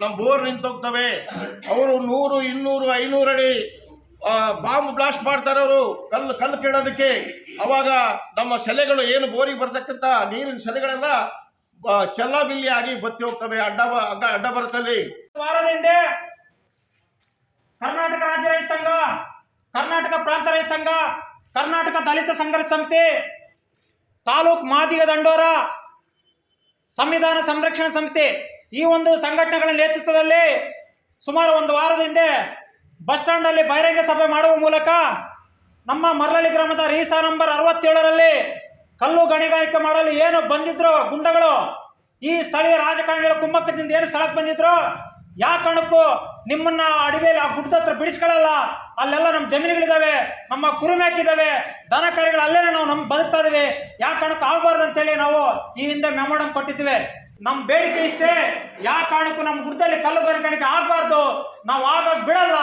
ನಮ್ಮ ಬೋರ್ ನಿಂತೋಗ್ತವೆ. ಅವರು ನೂರು, ಇನ್ನೂರು, ಐನೂರು ಅಡಿ ಬಾಂಬ್ ಬ್ಲಾಸ್ಟ್ ಮಾಡ್ತಾರೆ ಅವರು. ಕಲ್ಲು ಕಲ್ಲು ಕೀಳೋದಕ್ಕೆ. ಅವಾಗ ನಮ್ಮ ಸೆಲೆಗಳು ಏನು ಬೋರಿಗೆ ಬರ್ತಕ್ಕಂಥ ನೀರಿನ ಸೆಲೆಗಳೆಲ್ಲ ಚೆಲ್ಲ ಬಿಲ್ಲಿ ಆಗಿ ಬತ್ತಿ ಹೋಗ್ತವೆ ಅಡ್ಡ ಅಡ್ಡ ಅಡ್ಡ ಬರುತ್ತಲ್ಲಿ. ವಾರದ ಕರ್ನಾಟಕ ರಾಜ್ಯ ರೈತ ಸಂಘ, ಕರ್ನಾಟಕ ಪ್ರಾಂತ ರೈತ ಸಂಘ, ಕರ್ನಾಟಕ ದಲಿತ ಸಂಘರ್ಷ ಸಂಸ್ಥೆ ತಾಲೂಕ್ ಮಾದಿಗ ದಂಡೋರ ಸಂವಿಧಾನ ಸಂರಕ್ಷಣಾ ಸಂಸ್ಥೆ ಈ ಒಂದು ಸಂಘಟನೆಗಳ ನೇತೃತ್ವದಲ್ಲಿ ಸುಮಾರು ಒಂದು ವಾರದ ಹಿಂದೆ ಬಸ್ ಸ್ಟ್ಯಾಂಡಲ್ಲಿ ಬಹಿರಂಗ ಸಭೆ ಮಾಡುವ ಮೂಲಕ ನಮ್ಮ ಮರಳಿ ಗ್ರಾಮದ ರೀಸಾ ನಂಬರ್ ಅರವತ್ತೇಳರಲ್ಲಿ ಕಲ್ಲು ಗಣಿಗಾರಿಕೆ ಮಾಡಲು ಏನು ಬಂದಿದ್ರು ಗುಂಡಗಳು ಈ ಸ್ಥಳೀಯ ರಾಜಕಾರಣಿಗಳ ಕುಮ್ಮಕ್ಕದಿಂದ ಏನು ಸ್ಥಳಕ್ಕೆ ಬಂದಿದ್ರು ಯಾವ ಕಾರಣಕ್ಕೂ ನಿಮ್ಮನ್ನ ಅಡವಿಯಲ್ಲಿ ಆ ಗುಡ್ಡದ ಹತ್ರ ಬಿಡಿಸ್ಕೊಳ್ಳಲ್ಲ. ಅಲ್ಲೆಲ್ಲ ನಮ್ಮ ಜಮೀನುಗಳಿದ್ದಾವೆ ನಮ್ಮ ಕುರುಮೇಕಿದ್ದಾವೆ ದನ ಕರುಗಳು ಅಲ್ಲೇ ನಾವು ನಮ್ಗೆ ಬದುಕ್ತಾ ಇದೀವಿ ಯಾವ ಕಾರಣಕ್ಕೂ ಆಗಬಾರ್ದು ಅಂತೇಳಿ ನಾವು ಈ ಹಿಂದೆ ಮೆಮೋಡಮ್ ಕೊಟ್ಟಿದ್ವಿ ನಮ್ಮ ಬೇಡಿಕೆ ಇಷ್ಟೇ ಯಾವ ಕಾರಣಕ್ಕೂ ನಮ್ಮ ಗುಡ್ಡದಲ್ಲಿ ಕಲ್ಲು ಗಣಿಗಾರಿಕೆ ಆಗಬಾರ್ದು. ನಾವು ಆಗಾಗ ಬಿಡಲ್ಲ.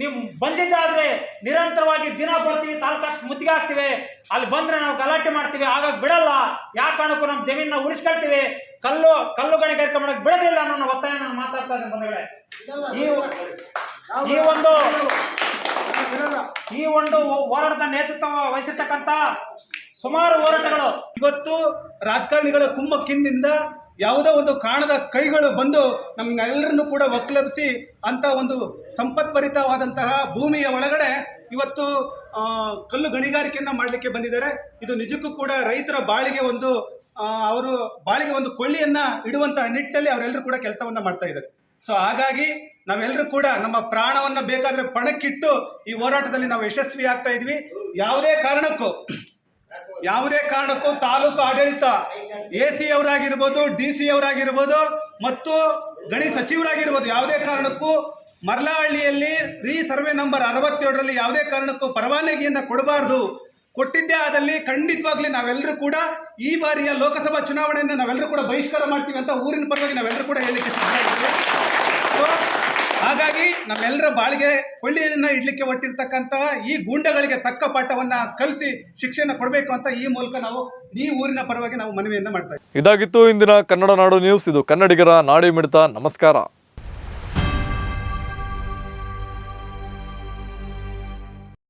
ನೀವು ಬಂದಿದ್ದಾದ್ರೆ ನಿರಂತರವಾಗಿ ದಿನ ಬರ್ತೀವಿ ತಾಲೂಕು ಮುತ್ತಿಗೆ ಹಾಕ್ತಿವಿ. ಅಲ್ಲಿ ಬಂದ್ರೆ ನಾವು ಗಲಾಟೆ ಮಾಡ್ತೀವಿ ಆಗಾಗ ಬಿಡಲ್ಲ. ಯಾವ ಕಾರಣಕ್ಕೂ ನಮ್ಮ ಜಮೀನ ಉಳಿಸ್ಕೊಳ್ತೀವಿ. ಕಲ್ಲು ಕಲ್ಲು ಗಣಿಗಾರಿಕೆ ಮಾಡಕ್ ಬಿಡೋದಿಲ್ಲ ಅನ್ನೋ ಒತ್ತಾಯ ನಾನು ಮಾತಾಡ್ತಾ ಇದ್ದೀನಿ ಬಂಧುಗಳೇ. ಈ ಒಂದು ಈ ಒಂದು ಹೋರಾಟದ ನೇತೃತ್ವ ವಹಿಸಿರ್ತಕ್ಕಂಥ ಸುಮಾರು ಹೋರಾಟಗಳು. ಇವತ್ತು ರಾಜಕಾರಣಿಗಳ ಕುಮ್ಮಕ್ಕಿನಿಂದ ಯಾವುದೋ ಒಂದು ಕಾಣದ ಕೈಗಳು ಬಂದು ನಮ್ಗೆಲ್ಲರನ್ನು ಕೂಡ ಒಕ್ಲಬ್ಸಿ ಅಂತ ಒಂದು ಸಂಪತ್ಭರಿತವಾದಂತಹ ಭೂಮಿಯ ಒಳಗಡೆ ಇವತ್ತು ಕಲ್ಲು ಗಣಿಗಾರಿಕೆಯನ್ನ ಮಾಡಲಿಕ್ಕೆ ಬಂದಿದ್ದಾರೆ. ಇದು ನಿಜಕ್ಕೂ ಕೂಡ ರೈತರ ಬಾಳಿಗೆ ಒಂದು ಅವರು ಬಾಳಿಗೆ ಒಂದು ಕೊಳ್ಳಿಯನ್ನ ಇಡುವಂತಹ ನಿಟ್ಟಿನಲ್ಲಿ ಅವರೆಲ್ಲರೂ ಕೂಡ ಕೆಲಸವನ್ನ ಮಾಡ್ತಾ ಇದ್ದಾರೆ. ಸೊ ಹಾಗಾಗಿ ನಾವೆಲ್ಲರೂ ಕೂಡ ನಮ್ಮ ಪ್ರಾಣವನ್ನ ಬೇಕಾದ್ರೆ ಪಣಕ್ಕಿಟ್ಟು ಈ ಹೋರಾಟದಲ್ಲಿ ನಾವು ಯಶಸ್ವಿ ಆಗ್ತಾ ಇದ್ವಿ. ಯಾವುದೇ ಕಾರಣಕ್ಕೂ ಯಾವುದೇ ಕಾರಣಕ್ಕೂ ತಾಲೂಕು ಆಡಳಿತ ಎ ಸಿ ಅವರಾಗಿರ್ಬೋದು ಡಿ ಸಿ ಅವರಾಗಿರ್ಬೋದು ಮತ್ತು ಗಣಿ ಸಚಿವರಾಗಿರ್ಬೋದು ಯಾವುದೇ ಕಾರಣಕ್ಕೂ ಮರ್ಲಹಳ್ಳಿಯಲ್ಲಿ ರೀ ಸರ್ವೆ ನಂಬರ್ ಅರವತ್ತೇಳರಲ್ಲಿ ಯಾವುದೇ ಕಾರಣಕ್ಕೂ ಪರವಾನಗಿಯನ್ನು ಕೊಡಬಾರ್ದು. ಕೊಟ್ಟಿದ್ದೇ ಆದಲ್ಲಿ ಖಂಡಿತವಾಗ್ಲಿ ನಾವೆಲ್ಲರೂ ಕೂಡ ಈ ಬಾರಿಯ ಲೋಕಸಭಾ ಚುನಾವಣೆಯನ್ನು ನಾವೆಲ್ಲರೂ ಕೂಡ ಬಹಿಷ್ಕಾರ ಮಾಡ್ತೀವಿ ಅಂತ ಊರಿನ ಪರವಾಗಿ ನಾವೆಲ್ಲರೂ ಕೂಡ ಹೇಳಿಕೆ ಹಾಗಾಗಿ ನಮ್ಮೆಲ್ಲರ ಬಾಳಿಗೆ ಕೊಳ್ಳಿಯನ್ನ ಇಡ್ಲಿಕ್ಕೆ ಹೊಟ್ಟಿರ್ತಕ್ಕಂಥ ಈ ಗೂಂಡಗಳಿಗೆ ತಕ್ಕ ಪಾಠವನ್ನ ಕಲಿಸಿ ಶಿಕ್ಷೆಯನ್ನು ಕೊಡಬೇಕು ಅಂತ ಈ ಮೂಲಕ ನಾವು ಈ ಊರಿನ ಪರವಾಗಿ ನಾವು ಮನವಿಯನ್ನು ಮಾಡ್ತಾ ಇದಾಗಿತ್ತು ಇಂದಿನ ಕನ್ನಡ ನಾಡು ನ್ಯೂಸ್. ಇದು ಕನ್ನಡಿಗರ ನಾಡಿ ಮಿಡಿತ ನಮಸ್ಕಾರ.